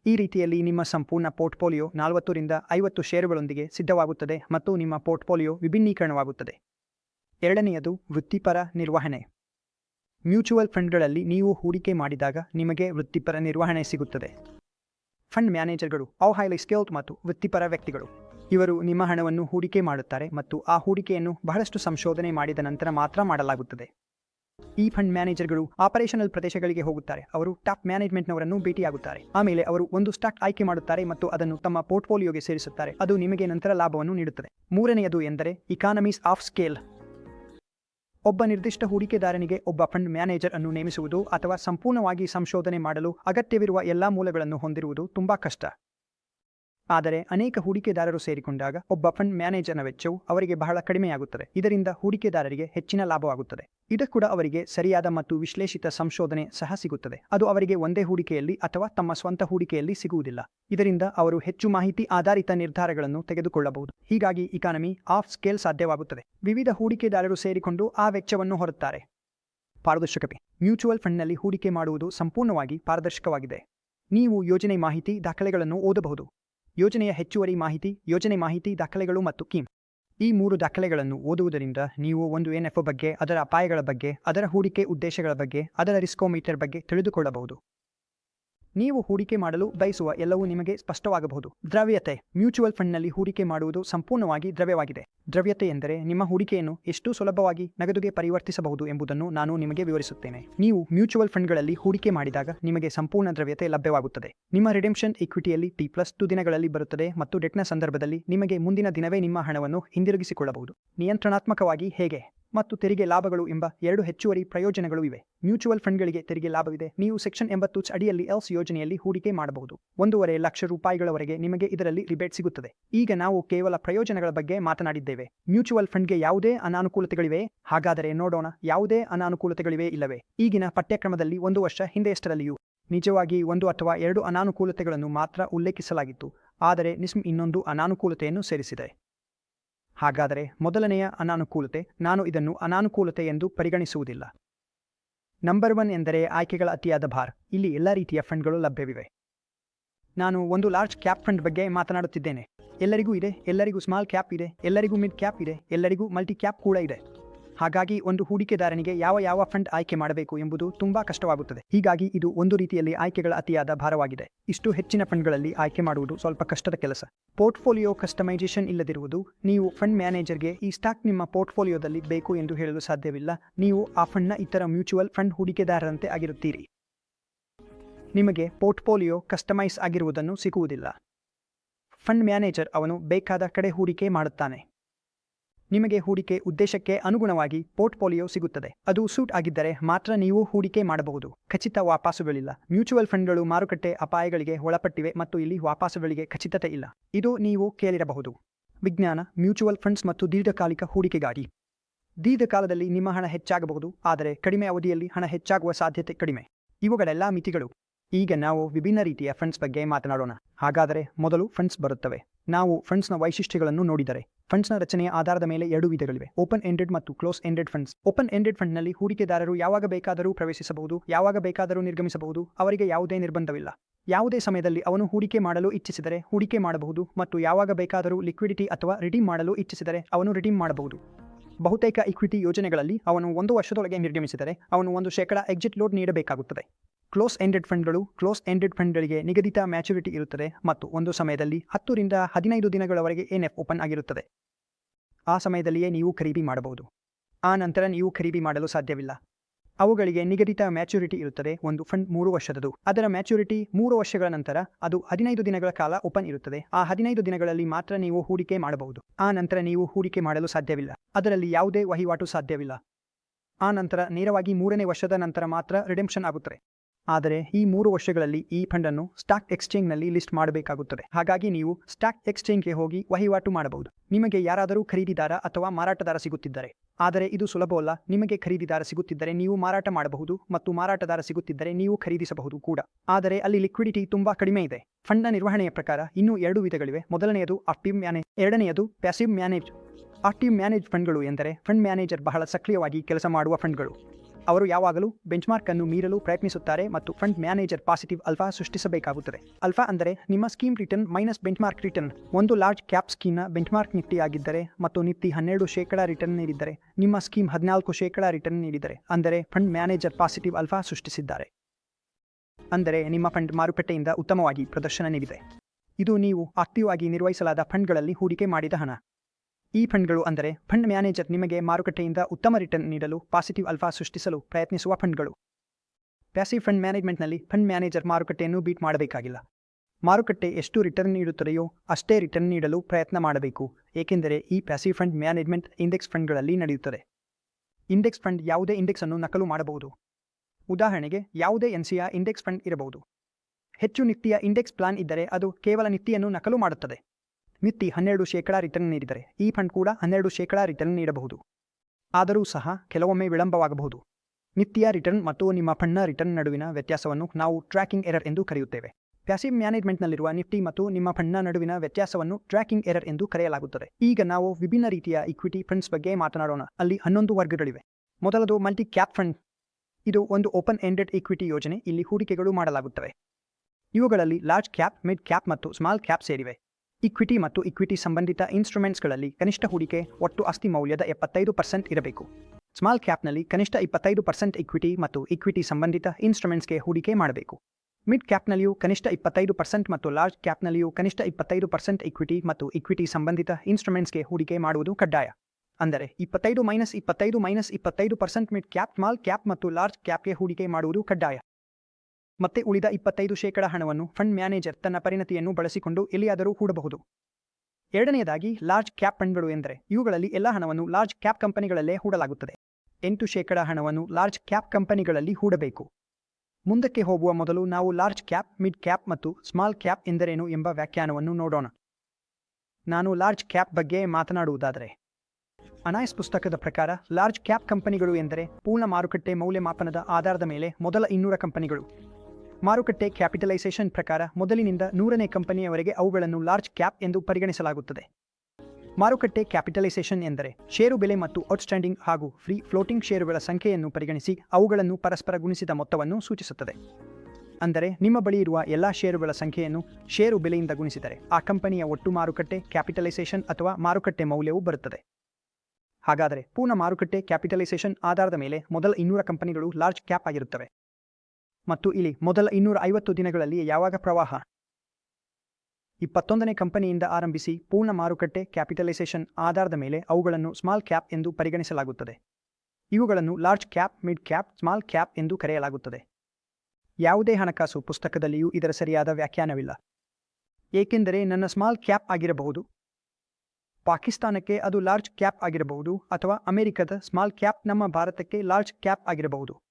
ಈ ರೀತಿಯಲ್ಲಿ ನಿಮ್ಮ ಸಂಪೂರ್ಣ ಪೋರ್ಟ್ಫೋಲಿಯೋ ನಲವತ್ತರಿಂದ ಐವತ್ತು ಷೇರುಗಳೊಂದಿಗೆ ಸಿದ್ಧವಾಗುತ್ತದೆ ಮತ್ತು ನಿಮ್ಮ ಪೋರ್ಟ್ಫೋಲಿಯೋ ವಿಭಿನ್ನೀಕರಣವಾಗುತ್ತದೆ. ಎರಡನೆಯದು ವೃತ್ತಿಪರ ನಿರ್ವಹಣೆ. ಮ್ಯೂಚುವಲ್ ಫಂಡ್ಗಳಲ್ಲಿ ನೀವು ಹೂಡಿಕೆ ಮಾಡಿದಾಗ ನಿಮಗೆ ವೃತ್ತಿಪರ ನಿರ್ವಹಣೆ ಸಿಗುತ್ತದೆ. ಫಂಡ್ ಮ್ಯಾನೇಜರ್ಗಳು ಅವು ಹೈಲಿ ಸ್ಕಿಲ್ಡ್ ಮತ್ತು ವೃತ್ತಿಪರ ವ್ಯಕ್ತಿಗಳು, ಇವರು ನಿಮ್ಮ ಹಣವನ್ನು ಹೂಡಿಕೆ ಮಾಡುತ್ತಾರೆ ಮತ್ತು ಆ ಹೂಡಿಕೆಯನ್ನು ಬಹಳಷ್ಟು ಸಂಶೋಧನೆ ಮಾಡಿದ ನಂತರ ಮಾತ್ರ ಮಾಡಲಾಗುತ್ತದೆ. ಈ ಫಂಡ್ ಮ್ಯಾನೇಜರ್ಗಳು ಆಪರೇಷನಲ್ ಪ್ರದೇಶಗಳಿಗೆ ಹೋಗುತ್ತಾರೆ. ಅವರು ಟಾಪ್ ಮ್ಯಾನೇಜ್ಮೆಂಟ್ನವರನ್ನು ಭೇಟಿಯಾಗುತ್ತಾರೆ. ಆಮೇಲೆ ಅವರು ಒಂದು ಸ್ಟಾಕ್ ಆಯ್ಕೆ ಮಾಡುತ್ತಾರೆ ಮತ್ತು ಅದನ್ನು ತಮ್ಮ ಪೋರ್ಟ್ಫೋಲಿಯೋಗೆ ಸೇರಿಸುತ್ತಾರೆ. ಅದು ನಿಮಗೆ ನಂತರ ಲಾಭವನ್ನು ನೀಡುತ್ತದೆ. ಮೂರನೆಯದು ಎಂದರೆ ಇಕಾನಮೀಸ್ ಆಫ್ ಸ್ಕೇಲ್ ಒಬ್ಬ ನಿರ್ದಿಷ್ಟ ಹೂಡಿಕೆದಾರನಿಗೆ ಒಬ್ಬ ಫಂಡ್ ಮ್ಯಾನೇಜರ್ ಅನ್ನು ನೇಮಿಸುವುದು ಅಥವಾ ಸಂಪೂರ್ಣವಾಗಿ ಸಂಶೋಧನೆ ಮಾಡಲು ಅಗತ್ಯವಿರುವ ಎಲ್ಲಾ ಮೂಲಗಳನ್ನು ಹೊಂದಿರುವುದು ತುಂಬಾ ಕಷ್ಟ. ಆದರೆ ಅನೇಕ ಹೂಡಿಕೆದಾರರು ಸೇರಿಕೊಂಡಾಗ ಒಬ್ಬ ಫಂಡ್ ಮ್ಯಾನೇಜರ್ನ ವೆಚ್ಚವು ಅವರಿಗೆ ಬಹಳ ಕಡಿಮೆಯಾಗುತ್ತದೆ. ಇದರಿಂದ ಹೂಡಿಕೆದಾರರಿಗೆ ಹೆಚ್ಚಿನ ಲಾಭವಾಗುತ್ತದೆ. ಇದಕ್ಕೂಡ ಅವರಿಗೆ ಸರಿಯಾದ ಮತ್ತು ವಿಶ್ಲೇಷಿತ ಸಂಶೋಧನೆ ಸಹ ಸಿಗುತ್ತದೆ. ಅದು ಅವರಿಗೆ ಒಂದೇ ಹೂಡಿಕೆಯಲ್ಲಿ ಅಥವಾ ತಮ್ಮ ಸ್ವಂತ ಹೂಡಿಕೆಯಲ್ಲಿ ಸಿಗುವುದಿಲ್ಲ. ಇದರಿಂದ ಅವರು ಹೆಚ್ಚು ಮಾಹಿತಿ ಆಧಾರಿತ ನಿರ್ಧಾರಗಳನ್ನು ತೆಗೆದುಕೊಳ್ಳಬಹುದು. ಹೀಗಾಗಿ ಇಕಾನಮಿ ಆಫ್ ಸ್ಕೇಲ್ ಸಾಧ್ಯವಾಗುತ್ತದೆ. ವಿವಿಧ ಹೂಡಿಕೆದಾರರು ಸೇರಿಕೊಂಡು ಆ ವೆಚ್ಚವನ್ನು ಹೊರುತ್ತಾರೆ. ಪಾರದರ್ಶಕತೆ ಮ್ಯೂಚುವಲ್ ಫಂಡ್ನಲ್ಲಿ ಹೂಡಿಕೆ ಮಾಡುವುದು ಸಂಪೂರ್ಣವಾಗಿ ಪಾರದರ್ಶಕವಾಗಿದೆ. ನೀವು ಯೋಜನೆ ಮಾಹಿತಿ, ದಾಖಲೆಗಳನ್ನು ಓದಬಹುದು. ಯೋಜನೆಯ ಹೆಚ್ಚುವರಿ ಮಾಹಿತಿ, ಯೋಜನೆ ಮಾಹಿತಿ, ದಾಖಲೆಗಳು ಮತ್ತು ಕಿಮ್ ಈ ಮೂರು ದಾಖಲೆಗಳನ್ನು ಓದುವುದರಿಂದ ನೀವು ಒಂದು ಎನ್ಎಫ್ಒ ಬಗ್ಗೆ, ಅದರ ಅಪಾಯಗಳ ಬಗ್ಗೆ, ಅದರ ಹೂಡಿಕೆ ಉದ್ದೇಶಗಳ ಬಗ್ಗೆ, ಅದರ ರಿಸ್ಕೋಮೀಟರ್ ಬಗ್ಗೆ ತಿಳಿದುಕೊಳ್ಳಬಹುದು. ನೀವು ಹೂಡಿಕೆ ಮಾಡಲು ಬಯಸುವ ಎಲ್ಲವೂ ನಿಮಗೆ ಸ್ಪಷ್ಟವಾಗಬಹುದು. ದ್ರವ್ಯತೆ, ಮ್ಯೂಚುವಲ್ ಫಂಡ್ನಲ್ಲಿ ಹೂಡಿಕೆ ಮಾಡುವುದು ಸಂಪೂರ್ಣವಾಗಿ ದ್ರವ್ಯವಾಗಿದೆ. ದ್ರವ್ಯತೆ ಎಂದರೆ ನಿಮ್ಮ ಹೂಡಿಕೆಯನ್ನು ಎಷ್ಟು ಸುಲಭವಾಗಿ ನಗದುಗೆ ಪರಿವರ್ತಿಸಬಹುದು ಎಂಬುದನ್ನು ನಾನು ನಿಮಗೆ ವಿವರಿಸುತ್ತೇನೆ. ನೀವು ಮ್ಯೂಚುವಲ್ ಫಂಡ್ಗಳಲ್ಲಿ ಹೂಡಿಕೆ ಮಾಡಿದಾಗ ನಿಮಗೆ ಸಂಪೂರ್ಣ ದ್ರವ್ಯತೆ ಲಭ್ಯವಾಗುತ್ತದೆ. ನಿಮ್ಮ ರಿಡೆಂಪ್ಷನ್ ಇಕ್ವಿಟಿಯಲ್ಲಿ ಟಿ ಪ್ಲಸ್ ಟು ದಿನಗಳಲ್ಲಿ ಬರುತ್ತದೆ ಮತ್ತು ಡೆಟ್ನ ಸಂದರ್ಭದಲ್ಲಿ ನಿಮಗೆ ಮುಂದಿನ ದಿನವೇ ನಿಮ್ಮ ಹಣವನ್ನು ಹಿಂದಿರುಗಿಸಿಕೊಳ್ಳಬಹುದು. ನಿಯಂತ್ರಣಾತ್ಮಕವಾಗಿ ಹೇಗೆ? ಮತ್ತು ತೆರಿಗೆ ಲಾಭಗಳು ಎಂಬ ಎರಡು ಹೆಚ್ಚುವರಿ ಪ್ರಯೋಜನಗಳು ಇವೆ. ಮ್ಯೂಚುವಲ್ ಫಂಡ್ಗಳಿಗೆ ತೆರಿಗೆ ಲಾಭವಿದೆ. ನೀವು ಸೆಕ್ಷನ್ ಎಂಬತ್ತು ಅಡಿಯಲ್ಲಿ ಎಲ್ಸ್ ಯೋಜನೆಯಲ್ಲಿ ಹೂಡಿಕೆ ಮಾಡಬಹುದು. ಒಂದೂವರೆ ಲಕ್ಷ ರೂಪಾಯಿಗಳವರೆಗೆ ನಿಮಗೆ ಇದರಲ್ಲಿ ರಿಬೇಟ್ ಸಿಗುತ್ತದೆ. ಈಗ ನಾವು ಕೇವಲ ಪ್ರಯೋಜನಗಳ ಬಗ್ಗೆ ಮಾತನಾಡಿದ್ದೇವೆ. ಮ್ಯೂಚುವಲ್ ಫಂಡ್ಗೆ ಯಾವುದೇ ಅನಾನುಕೂಲತೆಗಳಿವೆ? ಹಾಗಾದರೆ ನೋಡೋಣ. ಯಾವುದೇ ಅನಾನುಕೂಲತೆಗಳಿವೆ ಇಲ್ಲವೇ? ಈಗಿನ ಪಠ್ಯಕ್ರಮದಲ್ಲಿ ಒಂದು ವರ್ಷ ಹಿಂದೆಯಷ್ಟರಲ್ಲಿಯೂ. ನಿಜವಾಗಿ ಒಂದು ಅಥವಾ ಎರಡು ಅನಾನುಕೂಲತೆಗಳನ್ನು ಮಾತ್ರ ಉಲ್ಲೇಖಿಸಲಾಗಿತ್ತು. ಆದರೆ ನಿಸ್ಮ್ ಇನ್ನೊಂದು ಅನಾನುಕೂಲತೆಯನ್ನು ಸೇರಿಸಿದೆ. ಹಾಗಾದರೆ ಮೊದಲನೆಯ ಅನಾನುಕೂಲತೆ, ನಾನು ಇದನ್ನು ಅನಾನುಕೂಲತೆ ಎಂದು ಪರಿಗಣಿಸುವುದಿಲ್ಲ. ನಂಬರ್ ಒನ್ ಎಂದರೆ ಆಯ್ಕೆಗಳ ಅತಿಯಾದ ಭಾರ. ಇಲ್ಲಿ ಎಲ್ಲ ರೀತಿಯ ಫಂಡ್ಗಳು ಲಭ್ಯವಿವೆ. ನಾನು ಒಂದು ಲಾರ್ಜ್ ಕ್ಯಾಪ್ ಫಂಡ್ ಬಗ್ಗೆ ಮಾತನಾಡುತ್ತಿದ್ದೇನೆ. ಎಲ್ಲರಿಗೂ ಇದೆ, ಎಲ್ಲರಿಗೂ ಸ್ಮಾಲ್ ಕ್ಯಾಪ್ ಇದೆ, ಎಲ್ಲರಿಗೂ ಮಿಡ್ ಕ್ಯಾಪ್ ಇದೆ, ಎಲ್ಲರಿಗೂ ಮಲ್ಟಿ ಕ್ಯಾಪ್ ಕೂಡ ಇದೆ. ಹಾಗಾಗಿ ಒಂದು ಹೂಡಿಕೆದಾರನಿಗೆ ಯಾವ ಯಾವ ಫಂಡ್ ಆಯ್ಕೆ ಮಾಡಬೇಕು ಎಂಬುದು ತುಂಬಾ ಕಷ್ಟವಾಗುತ್ತದೆ. ಹೀಗಾಗಿ ಇದು ಒಂದು ರೀತಿಯಲ್ಲಿ ಆಯ್ಕೆಗಳ ಅತಿಯಾದ ಭಾರವಾಗಿದೆ. ಇಷ್ಟು ಹೆಚ್ಚಿನ ಫಂಡ್ಗಳಲ್ಲಿ ಆಯ್ಕೆ ಮಾಡುವುದು ಸ್ವಲ್ಪ ಕಷ್ಟದ ಕೆಲಸ. ಪೋರ್ಟ್ಫೋಲಿಯೋ ಕಸ್ಟಮೈಸೇಷನ್ ಇಲ್ಲದಿರುವುದು ನೀವು ಫಂಡ್ ಮ್ಯಾನೇಜರ್ಗೆ ಈ ಸ್ಟಾಕ್ ನಿಮ್ಮ ಪೋರ್ಟ್ಫೋಲಿಯೋದಲ್ಲಿ ಬೇಕು ಎಂದು ಹೇಳಲು ಸಾಧ್ಯವಿಲ್ಲ. ನೀವು ಆ ಫಂಡ್ನ ಇತರ ಮ್ಯೂಚುವಲ್ ಫಂಡ್ ಹೂಡಿಕೆದಾರರಂತೆ ಆಗಿರುತ್ತೀರಿ. ನಿಮಗೆ ಪೋರ್ಟ್ಫೋಲಿಯೋ ಕಸ್ಟಮೈಸ್ ಆಗಿರುವುದನ್ನು ಸಿಗುವುದಿಲ್ಲ. ಫಂಡ್ ಮ್ಯಾನೇಜರ್ ಅವನು ಬೇಕಾದ ಕಡೆ ಹೂಡಿಕೆ ಮಾಡುತ್ತಾನೆ. ನಿಮಗೆ ಹೂಡಿಕೆ ಉದ್ದೇಶಕ್ಕೆ ಅನುಗುಣವಾಗಿ ಪೋರ್ಟ್ಫೋಲಿಯೋ ಸಿಗುತ್ತದೆ. ಅದು ಸೂಟ್ ಆಗಿದ್ದರೆ ಮಾತ್ರ ನೀವು ಹೂಡಿಕೆ ಮಾಡಬಹುದು. ಖಚಿತ ವಾಪಾಸುಗಳಿಲ್ಲ. ಮ್ಯೂಚುವಲ್ ಫಂಡ್ಗಳು ಮಾರುಕಟ್ಟೆ ಅಪಾಯಗಳಿಗೆ ಒಳಪಟ್ಟಿವೆ ಮತ್ತು ಇಲ್ಲಿ ವಾಪಾಸುಗಳಿಗೆ ಖಚಿತತೆ ಇಲ್ಲ. ಇದು ನೀವು ಕೇಳಿರಬಹುದು. ವಿಜ್ಞಾನ, ಮ್ಯೂಚುವಲ್ ಫಂಡ್ಸ್ ಮತ್ತು ದೀರ್ಘಕಾಲಿಕ ಹೂಡಿಕೆಗಾಗಿ. ದೀರ್ಘಕಾಲದಲ್ಲಿ ನಿಮ್ಮ ಹಣ ಹೆಚ್ಚಾಗಬಹುದು, ಆದರೆ ಕಡಿಮೆ ಅವಧಿಯಲ್ಲಿ ಹಣ ಹೆಚ್ಚಾಗುವ ಸಾಧ್ಯತೆ ಕಡಿಮೆ. ಇವುಗಳೆಲ್ಲ ಮಿತಿಗಳು. ಈಗ ನಾವು ವಿಭಿನ್ನ ರೀತಿಯ ಫಂಡ್ಸ್ ಬಗ್ಗೆ ಮಾತನಾಡೋಣ. ಹಾಗಾದರೆ ಮೊದಲು ಫಂಡ್ಸ್ ಬರುತ್ತವೆ. ನಾವು ಫಂಡ್ಸ್ನ ವೈಶಿಷ್ಟ್ಯಗಳನ್ನು ನೋಡಿದರೆ. ಫಂಡ್ಸ್ನ ರಚನೆಯ ಆಧಾರದ ಮೇಲೆ ಎರಡು ವಿಧಗಳಿವೆ. ಓಪನ್ ಎಂಡೆಡ್ ಮತ್ತು close ended funds open ended ಫಂಡ್ನಲ್ಲಿ ಹೂಡಿಕೆದಾರರು ಯಾವಾಗ ಬೇಕಾದರೂ ಪ್ರವೇಶಿಸಬಹುದು, ಯಾವಾಗ ಬೇಕಾದರೂ ನಿರ್ಗಮಿಸಬಹುದು, ಅವರಿಗೆ ಯಾವುದೇ ನಿರ್ಬಂಧವಿಲ್ಲ. ಯಾವುದೇ ಸಮಯದಲ್ಲಿ ಅವನು ಹೂಡಿಕೆ ಮಾಡಲು ಇಚ್ಛಿಸಿದರೆ ಹೂಡಿಕೆ ಮಾಡಬಹುದು ಮತ್ತು ಯಾವಾಗ ಬೇಕಾದರೂ ಲಿಕ್ವಿಡಿಟಿ ಅಥವಾ ರಿಡೀಮ್ ಮಾಡಲು ಇಚ್ಛಿಸಿದರೆ ಅವನು ರಿಡೀಮ್ ಮಾಡಬಹುದು. ಬಹುತೇಕ ಇಕ್ವಿಟಿ ಯೋಜನೆಗಳಲ್ಲಿ ಅವನು ಒಂದು ವರ್ಷದೊಳಗೆ ನಿರ್ಗಮಿಸಿದರೆ ಅವನು ಒಂದು ಶೇಕಡಾ ಎಕ್ಸಿಟ್ ಲೋಡ್ ನೀಡಬೇಕಾಗುತ್ತದೆ. ಕ್ಲೋಸ್ ಎಂಡೆಡ್ ಫಂಡ್ಗಳು ಕ್ಲೋಸ್ ಎಂಡೆಡ್ ಫಂಡ್ಗಳಿಗೆ ನಿಗದಿತ ಮ್ಯಾಚುರಿಟಿ ಇರುತ್ತದೆ ಮತ್ತು ಒಂದು ಸಮಯದಲ್ಲಿ ಹತ್ತರಿಂದ ಹದಿನೈದು ದಿನಗಳವರೆಗೆ ಎನ್ಎಫ್ ಓಪನ್ ಆಗಿರುತ್ತದೆ. ಆ ಸಮಯದಲ್ಲಿಯೇ ನೀವು ಖರೀದಿ ಮಾಡಬಹುದು. ಆ ನಂತರ ನೀವು ಖರೀದಿ ಮಾಡಲು ಸಾಧ್ಯವಿಲ್ಲ. ಅವುಗಳಿಗೆ ನಿಗದಿತ ಮ್ಯಾಚುರಿಟಿ ಇರುತ್ತದೆ, ಒಂದು ಫಂಡ್ ಮೂರು ವರ್ಷದದು. ಅದರ ಮ್ಯಾಚುರಿಟಿ ಮೂರು ವರ್ಷಗಳ ನಂತರ ಅದು ಹದಿನೈದು ದಿನಗಳ ಕಾಲ ಓಪನ್ ಇರುತ್ತದೆ. ಆ ಹದಿನೈದು ದಿನಗಳಲ್ಲಿ ಮಾತ್ರ ನೀವು ಹೂಡಿಕೆ ಮಾಡಬಹುದು. ಆ ನಂತರ ನೀವು ಹೂಡಿಕೆ ಮಾಡಲು ಸಾಧ್ಯವಿಲ್ಲ. ಅದರಲ್ಲಿ ಯಾವುದೇ ವಹಿವಾಟು ಸಾಧ್ಯವಿಲ್ಲ. ಆ ನಂತರ ನೇರವಾಗಿ ಮೂರನೇ ವರ್ಷದ ನಂತರ ಮಾತ್ರ ರಿಡೆಂಪ್ಷನ್ ಆಗುತ್ತದೆ. ಆದರೆ ಈ ಮೂರು ವರ್ಷಗಳಲ್ಲಿ ಈ ಫಂಡನ್ನು ಸ್ಟಾಕ್ ಎಕ್ಸ್ಚೇಂಜ್ನಲ್ಲಿ ಲಿಸ್ಟ್ ಮಾಡಬೇಕಾಗುತ್ತದೆ. ಹಾಗಾಗಿ ನೀವು ಸ್ಟಾಕ್ ಎಕ್ಸ್ಚೇಂಜ್ಗೆ ಹೋಗಿ ವಹಿವಾಟು ಮಾಡಬಹುದು. ನಿಮಗೆ ಯಾರಾದರೂ ಖರೀದಿದಾರ ಅಥವಾ ಮಾರಾಟದಾರ ಸಿಗುತ್ತಿದ್ದರೆ. ಆದರೆ ಇದು ಸುಲಭವಲ್ಲ. ನಿಮಗೆ ಖರೀದಿದಾರ ಸಿಗುತ್ತಿದ್ದರೆ ನೀವು ಮಾರಾಟ ಮಾಡಬಹುದು ಮತ್ತು ಮಾರಾಟದಾರ ಸಿಗುತ್ತಿದ್ದರೆ ನೀವು ಖರೀದಿಸಬಹುದು ಕೂಡ. ಆದರೆ ಅಲ್ಲಿ ಲಿಕ್ವಿಡಿಟಿ ತುಂಬಾ ಕಡಿಮೆ ಇದೆ. ಫಂಡ್ನ ನಿರ್ವಹಣೆಯ ಪ್ರಕಾರ ಇನ್ನೂ ಎರಡು ವಿಧಗಳಿವೆ. ಮೊದಲನೆಯದು ಆಕ್ಟಿವ್ ಮ್ಯಾನೇಜ್, ಎರಡನೆಯದು ಪ್ಯಾಸಿವ್ ಮ್ಯಾನೇಜ್. ಆಕ್ಟಿವ್ ಮ್ಯಾನೇಜ್ ಫಂಡ್ಗಳು ಎಂದರೆ ಫಂಡ್ ಮ್ಯಾನೇಜರ್ ಬಹಳ ಸಕ್ರಿಯವಾಗಿ ಕೆಲಸ ಮಾಡುವ ಫಂಡ್ಗಳು. ಅವರು ಯಾವಾಗಲೂ ಬೆಂಚ್ಮಾರ್ಕ್ ಅನ್ನು ಮೀರಲು ಪ್ರಯತ್ನಿಸುತ್ತಾರೆ ಮತ್ತು ಫಂಡ್ ಮ್ಯಾನೇಜರ್ ಪಾಸಿಟಿವ್ ಅಲ್ಫಾ ಸೃಷ್ಟಿಸಬೇಕಾಗುತ್ತದೆ. ಅಲ್ಫಾ ಅಂದರೆ ನಿಮ್ಮ scheme return minus benchmark return ಒಂದು ಲಾರ್ಜ್ ಕ್ಯಾಪ್ ಸ್ಕೀಮ್ನ ಬೆಂಚ್ಮಾರ್ಕ್ ನಿಫ್ಟಿ ಆಗಿದ್ದರೆ ಮತ್ತು ನಿಫ್ಟಿ ಹನ್ನೆರಡು ಶೇಕಡಾ ರಿಟರ್ನ್ ನೀಡಿದ್ದರೆ, ನಿಮ್ಮ ಸ್ಕೀಮ್ ಹದಿನಾಲ್ಕು ಶೇಕಡಾ ರಿಟರ್ನ್ ನೀಡಿದರೆ, ಅಂದರೆ ಫಂಡ್ ಮ್ಯಾನೇಜರ್ ಪಾಸಿಟಿವ್ ಅಲ್ಫಾ ಸೃಷ್ಟಿಸಿದ್ದಾರೆ. ಅಂದರೆ ನಿಮ್ಮ ಫಂಡ್ ಮಾರುಕಟ್ಟೆಯಿಂದ ಉತ್ತಮವಾಗಿ ಪ್ರದರ್ಶನ ನೀಡಿದೆ. ಇದು ನೀವು ಆಕ್ಟಿವ್ ಆಗಿ ನಿರ್ವಹಿಸಲಾದ ಫಂಡ್ಗಳಲ್ಲಿ ಹೂಡಿಕೆ ಮಾಡಿದ ಹಣ. ಈ ಫಂಡ್ಗಳು ಅಂದರೆ ಫಂಡ್ ಮ್ಯಾನೇಜರ್ ನಿಮಗೆ ಮಾರುಕಟ್ಟೆಯಿಂದ ಉತ್ತಮ ರಿಟರ್ನ್ ನೀಡಲು ಪಾಸಿಟಿವ್ ಅಲ್ಫಾ ಸೃಷ್ಟಿಸಲು ಪ್ರಯತ್ನಿಸುವ ಫಂಡ್ಗಳು. ಪ್ಯಾಸಿವ್ ಫಂಡ್ ಮ್ಯಾನೇಜ್ಮೆಂಟ್ನಲ್ಲಿ ಫಂಡ್ ಮ್ಯಾನೇಜರ್ ಮಾರುಕಟ್ಟೆಯನ್ನು ಬೀಟ್ ಮಾಡಬೇಕಾಗಿಲ್ಲ. ಮಾರುಕಟ್ಟೆ ಎಷ್ಟು ರಿಟರ್ನ್ ನೀಡುತ್ತದೆಯೋ ಅಷ್ಟೇ ರಿಟರ್ನ್ ನೀಡಲು ಪ್ರಯತ್ನ ಮಾಡಬೇಕು, ಏಕೆಂದರೆ ಈ ಪ್ಯಾಸಿವ್ ಫಂಡ್ ಮ್ಯಾನೇಜ್ಮೆಂಟ್ ಇಂಡೆಕ್ಸ್ ಫಂಡ್ಗಳಲ್ಲಿ ನಡೆಯುತ್ತದೆ. ಇಂಡೆಕ್ಸ್ ಫಂಡ್ ಯಾವುದೇ ಇಂಡೆಕ್ಸ್ ಅನ್ನು ನಕಲು ಮಾಡಬಹುದು. ಉದಾಹರಣೆಗೆ, ಯಾವುದೇ ಎನ್ಸಿಯ ಇಂಡೆಕ್ಸ್ ಫಂಡ್ ಇರಬಹುದು. ಹೆಚ್ಚು ನಿಫ್ಟಿಯ ಇಂಡೆಕ್ಸ್ ಪ್ಲಾನ್ ಇದ್ದರೆ ಅದು ಕೇವಲ ನಿಫ್ಟಿಯನ್ನು ನಕಲು ಮಾಡುತ್ತದೆ. ನಿಫ್ಟಿ ಹನ್ನೆರಡು ಶೇಕಡಾ ರಿಟರ್ನ್ ನೀಡಿದರೆ, ಈ ಫಂಡ್ ಕೂಡ ಹನ್ನೆರಡು ಶೇಕಡಾ ರಿಟರ್ನ್ ನೀಡಬಹುದು. ಆದರೂ ಸಹ ಕೆಲವೊಮ್ಮೆ ವಿಳಂಬವಾಗಬಹುದು. ಮಿತಿಯ ರಿಟರ್ನ್ ಮತ್ತು ನಿಮ್ಮ ಫಂಡ್ನ ರಿಟರ್ನ್ ನಡುವಿನ ವ್ಯತ್ಯಾಸವನ್ನು ನಾವು ಟ್ರ್ಯಾಕಿಂಗ್ ಎರರ್ ಎಂದು ಕರೆಯುತ್ತೇವೆ. ಪ್ಯಾಸಿವ್ ಮ್ಯಾನೇಜ್ಮೆಂಟ್ನಲ್ಲಿರುವ ನಿಫ್ಟಿ ಮತ್ತು ನಿಮ್ಮ ಫಂಡ್ನ ನಡುವಿನ ವ್ಯತ್ಯಾಸವನ್ನು ಟ್ರ್ಯಾಕಿಂಗ್ ಎರರ್ ಎಂದು ಕರೆಯಲಾಗುತ್ತದೆ. ಈಗ ನಾವು ವಿಭಿನ್ನ ರೀತಿಯ ಇಕ್ವಿಟಿ ಫಂಡ್ಸ್ ಬಗ್ಗೆ ಮಾತನಾಡೋಣ. ಅಲ್ಲಿ ಹನ್ನೊಂದು ವರ್ಗಗಳಿವೆ. ಮೊದಲದು ಮಲ್ಟಿ ಕ್ಯಾಪ್ ಫಂಡ್ ಇದು ಒಂದು ಓಪನ್ ಎಂಡೆಡ್ ಇಕ್ವಿಟಿ ಯೋಜನೆ. ಇಲ್ಲಿ ಹೂಡಿಕೆಗಳು ಮಾಡಲಾಗುತ್ತವೆ. ಇವುಗಳಲ್ಲಿ ಲಾರ್ಜ್ ಕ್ಯಾಪ್ ಮಿಡ್ ಕ್ಯಾಪ್ ಮತ್ತು ಸ್ಮಾಲ್ ಕ್ಯಾಪ್ ಸೇರಿವೆ. ಇಕ್ವಿಟಿ ಮತ್ತು ಇಕ್ವಿಟಿ ಸಂಬಂಧಿತ ಇನ್ಸ್ಟ್ರೂಮೆಂಟ್ಸ್ಗಳಲ್ಲಿ ಕನಿಷ್ಠ ಹೂಡಿಕೆ ಒಟ್ಟು ಆಸ್ತಿ ಮೌಲ್ಯದ ಎಪ್ಪತ್ತೈದು ಪರ್ಸೆಂಟ್ ಇರಬೇಕು. ಸ್ಮಾಲ್ ಕ್ಯಾಪ್ನಲ್ಲಿ ಕನಿಷ್ಠ ಇಪ್ಪತ್ತೈದು ಪರ್ಸೆಂಟ್ ಇಕ್ವಿಟಿ ಮತ್ತು ಇಕ್ವಿಟಿ ಸಂಬಂಧಿತ ಇನ್ಸ್ಟ್ರೂಮೆಂಟ್ಸ್ಗೆ ಹೂಡಿಕೆ ಮಾಡಬೇಕು. ಮಿಡ್ ಕ್ಯಾಪ್ನಲ್ಲಿಯೂ ಕನಿಷ್ಠ ಇಪ್ಪತ್ತೈದು ಪರ್ಸೆಂಟ್ ಮತ್ತು ಲಾರ್ಜ್ ಕ್ಯಾಪ್ನಲ್ಲಿಯೂ ಕನಿಷ್ಠ ಇಪ್ಪತ್ತೈದು ಪರ್ಸೆಂಟ್ ಇಕ್ವಿಟಿ ಮತ್ತು ಇಕ್ವಿಟಿ ಸಂಬಂಧಿತ ಇನ್ಸ್ಟ್ರೂಮೆಂಟ್ಸ್ಗೆ ಹೂಡಿಕೆ ಮಾಡುವುದು ಕಡ್ಡಾಯ. ಅಂದರೆ ಇಪ್ಪತ್ತೈದು ಮೈನಸ್ ಇಪ್ಪತ್ತೈದು ಮೈನಸ್ ಇಪ್ಪತ್ತೈದು percent mid cap small cap ಮತ್ತು ಲಾರ್ಜ್ ಕ್ಯಾಪ್ಗೆ ಹೂಡಿಕೆ ಮಾಡುವುದು ಕಡ್ಡಾಯ. ಮತ್ತೆ ಉಳಿದ ಇಪ್ಪತ್ತೈದು ಶೇಕಡ ಹಣವನ್ನು ಫಂಡ್ ಮ್ಯಾನೇಜರ್ ತನ್ನ ಪರಿಣತಿಯನ್ನು ಬಳಸಿಕೊಂಡು ಎಲ್ಲಿಯಾದರೂ ಹೂಡಬಹುದು. ಎರಡನೆಯದಾಗಿ, ಲಾರ್ಜ್ ಕ್ಯಾಪ್ ಫಂಡ್ಗಳು ಎಂದರೆ ಇವುಗಳಲ್ಲಿ ಎಲ್ಲ ಹಣವನ್ನು ಲಾರ್ಜ್ ಕ್ಯಾಪ್ ಕಂಪನಿಗಳಲ್ಲೇ ಹೂಡಲಾಗುತ್ತದೆ. ಎಂಟು ಶೇಕಡ ಹಣವನ್ನು ಲಾರ್ಜ್ ಕ್ಯಾಪ್ ಕಂಪನಿಗಳಲ್ಲಿ ಹೂಡಬೇಕು. ಮುಂದಕ್ಕೆ ಹೋಗುವ ಮೊದಲು ನಾವು ಲಾರ್ಜ್ ಕ್ಯಾಪ್, ಮಿಡ್ ಕ್ಯಾಪ್ ಮತ್ತು ಸ್ಮಾಲ್ ಕ್ಯಾಪ್ ಎಂದರೇನು ಎಂಬ ವ್ಯಾಖ್ಯಾನವನ್ನು ನೋಡೋಣ. ನಾನು ಲಾರ್ಜ್ ಕ್ಯಾಪ್ ಬಗ್ಗೆ ಮಾತನಾಡುವುದಾದರೆ, ಅನಾಯಸ್ ಪುಸ್ತಕದ ಪ್ರಕಾರ ಲಾರ್ಜ್ ಕ್ಯಾಪ್ ಕಂಪನಿಗಳು ಎಂದರೆ ಪೂರ್ಣ ಮಾರುಕಟ್ಟೆ ಮೌಲ್ಯಮಾಪನದ ಆಧಾರದ ಮೇಲೆ ಮೊದಲ ಇನ್ನೂರ ಕಂಪನಿಗಳು. ಮಾರುಕಟ್ಟೆ ಕ್ಯಾಪಿಟಲೈಸೇಷನ್ ಪ್ರಕಾರ ಮೊದಲಿನಿಂದ ನೂರನೇ ಕಂಪನಿಯವರೆಗೆ ಅವುಗಳನ್ನು ಲಾರ್ಜ್ ಕ್ಯಾಪ್ ಎಂದು ಪರಿಗಣಿಸಲಾಗುತ್ತದೆ. ಮಾರುಕಟ್ಟೆ ಕ್ಯಾಪಿಟಲೈಸೇಷನ್ ಎಂದರೆ ಷೇರು ಬೆಲೆ ಮತ್ತು ಔಟ್ಸ್ಟ್ಯಾಂಡಿಂಗ್ ಹಾಗೂ ಫ್ರೀ ಫ್ಲೋಟಿಂಗ್ ಷೇರುಗಳ ಸಂಖ್ಯೆಯನ್ನು ಪರಿಗಣಿಸಿ ಅವುಗಳನ್ನು ಪರಸ್ಪರ ಗುಣಿಸಿದ ಮೊತ್ತವನ್ನು ಸೂಚಿಸುತ್ತದೆ. ಅಂದರೆ ನಿಮ್ಮ ಬಳಿ ಇರುವ ಎಲ್ಲ ಷೇರುಗಳ ಸಂಖ್ಯೆಯನ್ನು ಷೇರು ಬೆಲೆಯಿಂದ ಗುಣಿಸಿದರೆ ಆ ಕಂಪನಿಯ ಒಟ್ಟು ಮಾರುಕಟ್ಟೆ ಕ್ಯಾಪಿಟಲೈಸೇಷನ್ ಅಥವಾ ಮಾರುಕಟ್ಟೆ ಮೌಲ್ಯವು ಬರುತ್ತದೆ. ಹಾಗಾದರೆ ಪೂರ್ಣ ಮಾರುಕಟ್ಟೆ ಕ್ಯಾಪಿಟಲೈಸೇಷನ್ ಆಧಾರದ ಮೇಲೆ ಮೊದಲ ಇನ್ನೂರ ಕಂಪನಿಗಳು ಲಾರ್ಜ್ ಕ್ಯಾಪ್ ಆಗಿರುತ್ತವೆ. ಮತ್ತು ಇಲ್ಲಿ ಮೊದಲ ಇನ್ನೂರ ಐವತ್ತು ದಿನಗಳಲ್ಲಿ ಯಾವಾಗ ಪ್ರವಾಹ? ಇಪ್ಪತ್ತೊಂದನೇ ಕಂಪನಿಯಿಂದ ಆರಂಭಿಸಿ ಪೂರ್ಣ ಮಾರುಕಟ್ಟೆ, ಕ್ಯಾಪಿಟಲೈಸೇಷನ್, ಆಧಾರದ ಮೇಲೆ ಅವುಗಳನ್ನು ಸ್ಮಾಲ್ ಕ್ಯಾಪ್ ಎಂದು ಪರಿಗಣಿಸಲಾಗುತ್ತದೆ. ಇವುಗಳನ್ನು large cap, mid cap, small cap ಎಂದು ಕರೆಯಲಾಗುತ್ತದೆ. ಯಾವುದೇ ಹಣಕಾಸು ಪುಸ್ತಕದಲ್ಲಿಯೂ ಇದರ ಸರಿಯಾದ ವ್ಯಾಖ್ಯಾನವಿಲ್ಲ. ಏಕೆಂದರೆ ನನ್ನ ಸ್ಮಾಲ್ ಕ್ಯಾಪ್ ಆಗಿರಬಹುದು. ಪಾಕಿಸ್ತಾನಕ್ಕೆ ಅದು ಲಾರ್ಜ್ ಕ್ಯಾಪ್ ಆಗಿರಬಹುದು ಅಥವಾ ಅಮೆರಿಕದ ಸ್ಮಾಲ್ ಕ್ಯಾಪ್ ನಮ್ಮ ಭಾರತಕ್ಕೆ ಲಾರ್ಜ್ ಕ್ಯಾಪ್ ಆಗಿರಬಹುದು.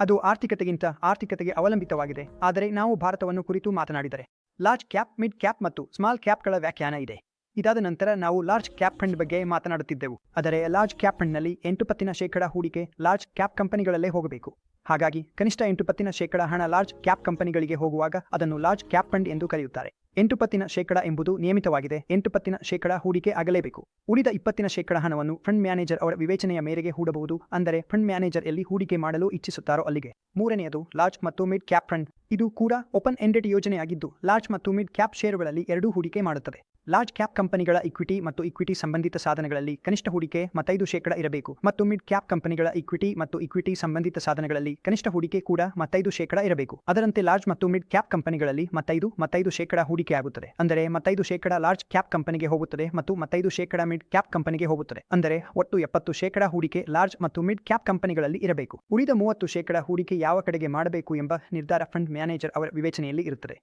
ಅದು ಆರ್ಥಿಕತೆಗಿಂತ ಆರ್ಥಿಕತೆಗೆ ಅವಲಂಬಿತವಾಗಿದೆ. ಆದರೆ ನಾವು ಭಾರತವನ್ನು ಕುರಿತು ಮಾತನಾಡಿದರೆ ಲಾರ್ಜ್ ಕ್ಯಾಪ್ ಮಿಡ್ ಕ್ಯಾಪ್ ಮತ್ತು ಸ್ಮಾಲ್ ಕ್ಯಾಪ್ಗಳ ವ್ಯಾಖ್ಯಾನ ಇದೆ. ಇದಾದ ನಂತರ ನಾವು ಲಾರ್ಜ್ ಕ್ಯಾಪ್ ಫಂಡ್ ಬಗ್ಗೆ ಮಾತನಾಡುತ್ತಿದ್ದೆವು. ಆದರೆ ಲಾರ್ಜ್ ಕ್ಯಾಪ್ ಫಂಡ್ನಲ್ಲಿ ಎಂಟು ಪತ್ತಿನ ಶೇಕಡ ಹೂಡಿಕೆ ಲಾರ್ಜ್ ಕ್ಯಾಪ್ ಕಂಪನಿಗಳಲ್ಲೇ ಹೋಗಬೇಕು. ಹಾಗಾಗಿ ಕನಿಷ್ಠ ಎಂಟು ಪತ್ತಿನ ಶೇಕಡ ಹಣ ಲಾರ್ಜ್ ಕ್ಯಾಪ್ ಕಂಪನಿಗಳಿಗೆ ಹೋಗುವಾಗ ಅದನ್ನು ಲಾರ್ಜ್ ಕ್ಯಾಪ್ ಫಂಡ್ ಎಂದು ಕರೆಯುತ್ತಾರೆ. ಎಂಟು ಪತ್ತಿನ ಶೇಕಡ ಎಂಬುದು ನಿಯಮಿತವಾಗಿದೆ. ಎಂಟು ಪತ್ತಿನ ಶೇಕಡ ಹೂಡಿಕೆ ಆಗಲೇಬೇಕು. ಉಳಿದ ಇಪ್ಪತ್ತಿನ ಶೇಕಡ ಹಣವನ್ನು ಫಂಡ್ ಮ್ಯಾನೇಜರ್ ಅವರ ವಿವೇಚನೆಯ ಮೇರೆಗೆ ಹೂಡಬಹುದು. ಅಂದರೆ ಫಂಡ್ ಮ್ಯಾನೇಜರ್ ಎಲ್ಲಿ ಹೂಡಿಕೆ ಮಾಡಲು ಇಚ್ಛಿಸುತ್ತಾರೋ ಅಲ್ಲಿಗೆ. ಮೂರನೆಯದು, ಲಾರ್ಜ್ ಮತ್ತು ಮಿಡ್ ಕ್ಯಾಪ್ ಫಂಡ್. ಇದು ಕೂಡ ಓಪನ್ ಎಂಡೆಡ್ ಯೋಜನೆಯಾಗಿದ್ದು, ಲಾರ್ಜ್ ಮತ್ತು ಮಿಡ್ ಕ್ಯಾಪ್ ಷೇರುಗಳಲ್ಲಿ ಎರಡೂ ಹೂಡಿಕೆ ಮಾಡುತ್ತದೆ. ಲಾರ್ಜ್ ಕ್ಯಾಪ್ ಕಂಪನಿಗಳ ಇಕ್ವಿಟಿ ಮತ್ತು ಇಕ್ವಿಟಿ ಸಂಬಂಧಿತ ಸಾಧನಗಳಲ್ಲಿ ಕನಿಷ್ಠ ಹೂಡಿಕೆ ಮತ್ತೈದು ಶೇಕಡ ಇರಬೇಕು ಮತ್ತು ಮಿಡ್ ಕ್ಯಾಪ್ ಕಂಪನಿಗಳ ಇಕ್ವಿಟಿ ಮತ್ತು ಇಕ್ವಿಟಿ ಸಂಬಂಧಿತ ಸಾಧನಗಳಲ್ಲಿ ಕನಿಷ್ಠ ಹೂಡಿಕೆ ಕೂಡ ಮತ್ತೈದು ಶೇಕಡ ಇರಬೇಕು. ಅದರಂತೆ ಲಾರ್ಜ್ ಮತ್ತು ಮಿಡ್ ಕ್ಯಾಪ್ ಕಂಪನಿಗಳಲ್ಲಿ ಮತ್ತೈದು ಮತ್ತೈದು ಶೇಕಡ ಹೂಡಿಕೆ ಆಗುತ್ತದೆ. ಅಂದರೆ ಮತ್ತೈದು ಶೇಕಡ ಲಾರ್ಜ್ ಕ್ಯಾಪ್ ಕಂಪನಿಗೆ ಹೋಗುತ್ತದೆ ಮತ್ತು ಮತ್ತೈದು ಶೇಕಡ ಮಿಡ್ ಕ್ಯಾಪ್ ಕಂಪನಿಗೆ ಹೋಗುತ್ತದೆ. ಅಂದರೆ ಒಟ್ಟು ಎಪ್ಪತ್ತು ಶೇಕಡ ಹೂಡಿಕೆ ಲಾರ್ಜ್ ಮತ್ತು ಮಿಡ್ ಕ್ಯಾಪ್ ಕಂಪನಿಗಳಲ್ಲಿ ಇರಬೇಕು. ಉಳಿದ ಮೂವತ್ತು ಶೇಕಡ ಹೂಡಿಕೆ ಯಾವ ಕಡೆಗೆ ಮಾಡಬೇಕು ಎಂಬ ನಿರ್ಧಾರ ಫಂಡ್ ಮ್ಯಾನೇಜರ್ ಅವರ ವಿವೇಚನೆಯಲ್ಲಿ ಇರುತ್ತದೆ.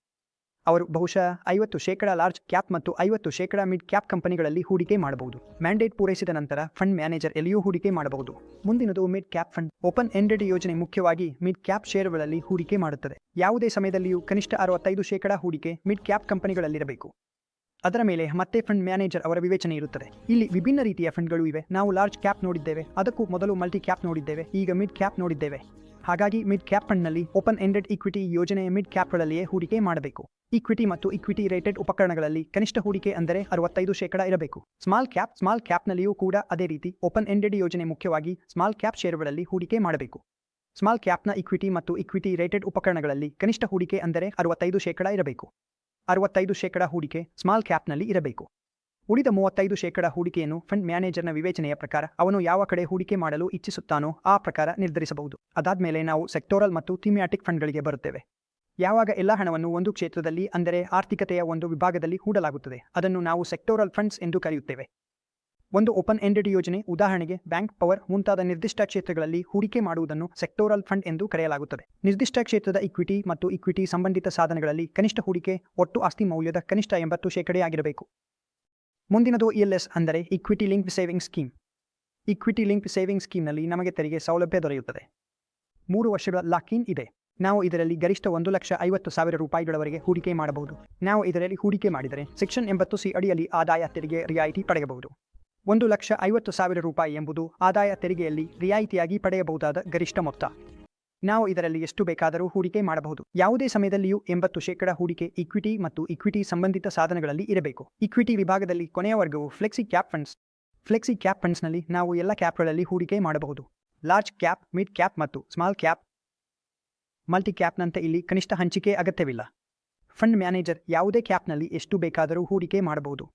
ಅವರು ಬಹುಶಃ ಐವತ್ತು ಶೇಕಡ ಲಾರ್ಜ್ ಕ್ಯಾಪ್ ಮತ್ತು ಐವತ್ತು ಶೇಕಡ ಮಿಡ್ ಕ್ಯಾಪ್ ಕಂಪನಿಗಳಲ್ಲಿ ಹೂಡಿಕೆ ಮಾಡಬಹುದು. ಮ್ಯಾಂಡೇಟ್ ಪೂರೈಸಿದ ನಂತರ ಫಂಡ್ ಮ್ಯಾನೇಜರ್ ಎಲ್ಲಿಯೂ ಹೂಡಿಕೆ ಮಾಡಬಹುದು. ಮುಂದಿನದು mid cap fund. Open ended ಯೋಜನೆ ಮುಖ್ಯವಾಗಿ ಮಿಡ್ ಕ್ಯಾಪ್ ಷೇರುಗಳಲ್ಲಿ ಹೂಡಿಕೆ ಮಾಡುತ್ತದೆ. ಯಾವುದೇ ಸಮಯದಲ್ಲಿಯೂ ಕನಿಷ್ಠ ಅರವತ್ತೈದು ಶೇಕಡ ಹೂಡಿಕೆ ಮಿಡ್ ಕ್ಯಾಪ್ ಕಂಪನಿಗಳಲ್ಲಿರಬೇಕು. ಅದರ ಮೇಲೆ ಮತ್ತೆ ಫಂಡ್ ಮ್ಯಾನೇಜರ್ ಅವರ ವಿವೇಚನೆ ಇರುತ್ತದೆ. ಇಲ್ಲಿ ವಿಭಿನ್ನ ರೀತಿಯ ಫಂಡ್ಗಳು ಇವೆ. ನಾವು ಲಾರ್ಜ್ ಕ್ಯಾಪ್ ನೋಡಿದ್ದೇವೆ. ಅದಕ್ಕೂ ಮೊದಲು ಮಲ್ಟಿ ಕ್ಯಾಪ್ ನೋಡಿದ್ದೇವೆ. ಈಗ ಮಿಡ್ ಕ್ಯಾಪ್ ನೋಡಿದ್ದೇವೆ. ಹಾಗಾಗಿ ಮಿಡ್ ಕ್ಯಾಪ್ ಫಂಡ್ನಲ್ಲಿ ಓಪನ್ ಎಂಡೆಡ್ ಇಕ್ವಿಟಿ ಯೋಜನೆಯ ಮಿಡ್ ಕ್ಯಾಪ್ಗಳಲ್ಲಿಯೇ ಹೂಡಿಕೆ ಮಾಡಬೇಕು. ಇಕ್ವಿಟಿ ಮತ್ತು ಇಕ್ವಿಟಿ ರೇಟೆಡ್ ಉಪಕರಣಗಳಲ್ಲಿ ಕನಿಷ್ಠ ಹೂಡಿಕೆ ಅಂದರೆ ಅರವತ್ತೈದು ಶೇಕಡ ಇರಬೇಕು. ಸ್ಮಾಲ್ ಕ್ಯಾಪ್ ಸ್ಮಾಲ್ ಕ್ಯಾಪ್ನಲ್ಲಿಯೂ ಕೂಡ ಅದೇ ರೀತಿ ಓಪನ್ ಎಂಡೆಡ್ ಯೋಜನೆ ಮುಖ್ಯವಾಗಿ ಸ್ಮಾಲ್ ಕ್ಯಾಪ್ ಷೇರುಗಳಲ್ಲಿ ಹೂಡಿಕೆ ಮಾಡಬೇಕು. ಸ್ಮಾಲ್ ಕ್ಯಾಪ್ನ ಇಕ್ವಿಟಿ ಮತ್ತು ಇಕ್ವಿಟಿ ರೇಟೆಡ್ ಉಪಕರಣಗಳಲ್ಲಿ ಕನಿಷ್ಠ ಹೂಡಿಕೆ ಅಂದರೆ ಅರವತ್ತೈದು ಶೇಕಡ ಇರಬೇಕು. ಅರವತ್ತೈದು ಶೇಕಡ ಹೂಡಿಕೆ ಸ್ಮಾಲ್ ಕ್ಯಾಪ್ನಲ್ಲಿ ಇರಬೇಕು. ಉಳಿದ ಮೂವತ್ತೈದು ಶೇಕಡ ಹೂಡಿಕೆಯನ್ನು ಫಂಡ್ ಮ್ಯಾನೇಜರ್ನ ವಿವೇಚನೆಯ ಪ್ರಕಾರ ಅವನು ಯಾವ ಕಡೆ ಹೂಡಿಕೆ ಮಾಡಲು ಇಚ್ಛಿಸುತ್ತಾನೋ ಆ ಪ್ರಕಾರ ನಿರ್ಧರಿಸಬಹುದು. ಅದಾದ ಮೇಲೆ ನಾವು ಸೆಕ್ಟೋರಲ್ ಮತ್ತು ಥೀಮ್ಯಾಟಿಕ್ ಫಂಡ್ಗಳಿಗೆ ಬರುತ್ತೇವೆ. ಯಾವಾಗ ಎಲ್ಲ ಹಣವನ್ನು ಒಂದು ಕ್ಷೇತ್ರದಲ್ಲಿ, ಅಂದರೆ ಆರ್ಥಿಕತೆಯ ಒಂದು ವಿಭಾಗದಲ್ಲಿ ಹೂಡಲಾಗುತ್ತದೆ, ಅದನ್ನು ನಾವು ಸೆಕ್ಟೋರಲ್ ಫಂಡ್ಸ್ ಎಂದು ಕರೆಯುತ್ತೇವೆ. ಒಂದು ಓಪನ್ ಎಂಡೆಡ್ ಯೋಜನೆ, ಉದಾಹರಣೆಗೆ ಬ್ಯಾಂಕ್ ಪವರ್ ಮುಂತಾದ ನಿರ್ದಿಷ್ಟ ಕ್ಷೇತ್ರಗಳಲ್ಲಿ ಹೂಡಿಕೆ ಮಾಡುವುದನ್ನು ಸೆಕ್ಟೋರಲ್ ಫಂಡ್ ಎಂದು ಕರೆಯಲಾಗುತ್ತದೆ. ನಿರ್ದಿಷ್ಟ ಕ್ಷೇತ್ರದ ಇಕ್ವಿಟಿ ಮತ್ತು ಇಕ್ವಿಟಿ ಸಂಬಂಧಿತ ಸಾಧನಗಳಲ್ಲಿ ಕನಿಷ್ಠ ಹೂಡಿಕೆ, ಒಟ್ಟು ಆಸ್ತಿ ಮೌಲ್ಯದ ಕನಿಷ್ಠ ಎಂಬತ್ತು ಶೇಕಡೆಯಾಗಿರಬೇಕು ಮುಂದಿನದು ಇಎಲ್ಎಸ್ ಅಂದರೆ equity link saving scheme equity link saving ಸ್ಕೀಮ್ನಲ್ಲಿ ನಮಗೆ ತೆರಿಗೆ ಸೌಲಭ್ಯ ದೊರೆಯುತ್ತದೆ. ಮೂರು ವರ್ಷಗಳ ಲಾಕಿನ್ ಇದೆ. ನಾವು ಇದರಲ್ಲಿ ಗರಿಷ್ಠ ಒಂದು ಲಕ್ಷ ಐವತ್ತು ಸಾವಿರ ರೂಪಾಯಿಗಳವರೆಗೆ ಹೂಡಿಕೆ ಮಾಡಬಹುದು. ನಾವು ಇದರಲ್ಲಿ ಹೂಡಿಕೆ ಮಾಡಿದರೆ ಸೆಕ್ಷನ್ ಎಂಬತ್ತು ಸಿ ಅಡಿಯಲ್ಲಿ ಆದಾಯ ತೆರಿಗೆ ರಿಯಾಯಿತಿ ಪಡೆಯಬಹುದು. ಒಂದು ಲಕ್ಷ ಐವತ್ತು ಸಾವಿರ ರೂಪಾಯಿ ಎಂಬುದು ಆದಾಯ ತೆರಿಗೆಯಲ್ಲಿ ರಿಯಾಯಿತಿಯಾಗಿ ಪಡೆಯಬಹುದಾದ ಗರಿಷ್ಠ ಮೊತ್ತ. ನಾವು ಇದರಲ್ಲಿ ಎಷ್ಟು ಬೇಕಾದರೂ ಹೂಡಿಕೆ ಮಾಡಬಹುದು. ಯಾವುದೇ ಸಮಯದಲ್ಲಿಯೂ ಎಂಬತ್ತು ಶೇಕಡ ಹೂಡಿಕೆ ಇಕ್ವಿಟಿ ಮತ್ತು ಇಕ್ವಿಟಿ ಸಂಬಂಧಿತ ಸಾಧನಗಳಲ್ಲಿ ಇರಬೇಕು. ಇಕ್ವಿಟಿ ವಿಭಾಗದಲ್ಲಿ ಕೊನೆಯ ವರ್ಗವು flexi cap funds. Flexi cap ಫಂಡ್ಸ್ನಲ್ಲಿ ನಾವು ಎಲ್ಲ ಕ್ಯಾಪ್ಗಳಲ್ಲಿ ಹೂಡಿಕೆ ಮಾಡಬಹುದು. ಲಾರ್ಜ್ ಕ್ಯಾಪ್, ಮಿಡ್ ಕ್ಯಾಪ್ ಮತ್ತು ಸ್ಮಾಲ್ ಕ್ಯಾಪ್ ಮಲ್ಟಿ ಕ್ಯಾಪ್ನಂತೆ ಇಲ್ಲಿ ಕನಿಷ್ಠ ಹಂಚಿಕೆ ಅಗತ್ಯವಿಲ್ಲ. ಫಂಡ್ ಮ್ಯಾನೇಜರ್ ಯಾವುದೇ ಕ್ಯಾಪ್ನಲ್ಲಿ ಎಷ್ಟು ಬೇಕಾದರೂ ಹೂಡಿಕೆ ಮಾಡಬಹುದು.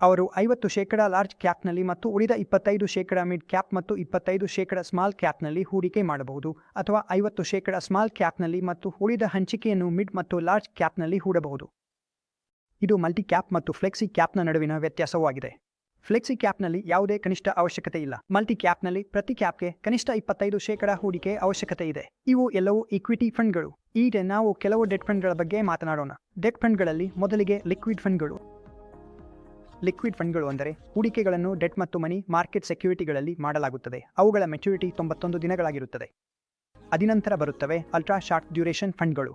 ಅವರು ಐವತ್ತು ಶೇಕಡ ಲಾರ್ಜ್ ಕ್ಯಾಪ್ನಲ್ಲಿ ಮತ್ತು ಉಳಿದ ಇಪ್ಪತ್ತೈದು ಶೇಕಡ ಮಿಡ್ ಕ್ಯಾಪ್ ಮತ್ತು ಇಪ್ಪತ್ತೈದು ಶೇಕಡ ಸ್ಮಾಲ್ ಕ್ಯಾಪ್ನಲ್ಲಿ ಹೂಡಿಕೆ ಮಾಡಬಹುದು ಅಥವಾ ಐವತ್ತು ಶೇಕಡ ಸ್ಮಾಲ್ ಕ್ಯಾಪ್ನಲ್ಲಿ ಮತ್ತು ಉಳಿದ ಹಂಚಿಕೆಯನ್ನು ಮಿಡ್ ಮತ್ತು ಲಾರ್ಜ್ ಕ್ಯಾಪ್ನಲ್ಲಿ ಹೂಡಬಹುದು. ಇದು ಮಲ್ಟಿ ಕ್ಯಾಪ್ ಮತ್ತು ಫ್ಲೆಕ್ಸಿ ಕ್ಯಾಪ್ನ ನಡುವಿನ ವ್ಯತ್ಯಾಸವಾಗಿದೆ. ಫ್ಲೆಕ್ಸಿ ಕ್ಯಾಪ್ನಲ್ಲಿ ಯಾವುದೇ ಕನಿಷ್ಠ ಅವಶ್ಯಕತೆ ಇಲ್ಲ. ಮಲ್ಟಿ ಕ್ಯಾಪ್ನಲ್ಲಿ ಪ್ರತಿ ಕ್ಯಾಪ್ಗೆ ಕನಿಷ್ಠ ಇಪ್ಪತ್ತೈದು ಶೇಕಡ ಹೂಡಿಕೆ ಅವಶ್ಯಕತೆ ಇದೆ. ಇವು ಎಲ್ಲವೂ ಇಕ್ವಿಟಿ ಫಂಡ್ಗಳು. ಈಗ ನಾವು ಕೆಲವು ಡೆಟ್ ಫಂಡ್ಗಳ ಬಗ್ಗೆ ಮಾತನಾಡೋಣ. ಡೆಟ್ ಫಂಡ್ಗಳಲ್ಲಿ ಮೊದಲಿಗೆ ಲಿಕ್ವಿಡ್ ಫಂಡ್ಗಳು. ಲಿಕ್ವಿಡ್ ಫಂಡ್ಗಳು ಅಂದರೆ ಹೂಡಿಕೆಗಳನ್ನು ಡೆಟ್ ಮತ್ತು ಮನಿ, ಮಾರ್ಕೆಟ್ ಸೆಕ್ಯೂರಿಟಿಗಳಲ್ಲಿ ಮಾಡಲಾಗುತ್ತದೆ. ಅವುಗಳ ಮೆಚುರಿಟಿ ತೊಂಬತ್ತೊಂದು ದಿನಗಳಾಗಿರುತ್ತದೆ. ಅದಿನಂತರ ಬರುತ್ತವೆ ಅಲ್ಟ್ರಾ ಶಾರ್ಟ್ ಡ್ಯೂರೇಷನ್ ಫಂಡ್ಗಳು.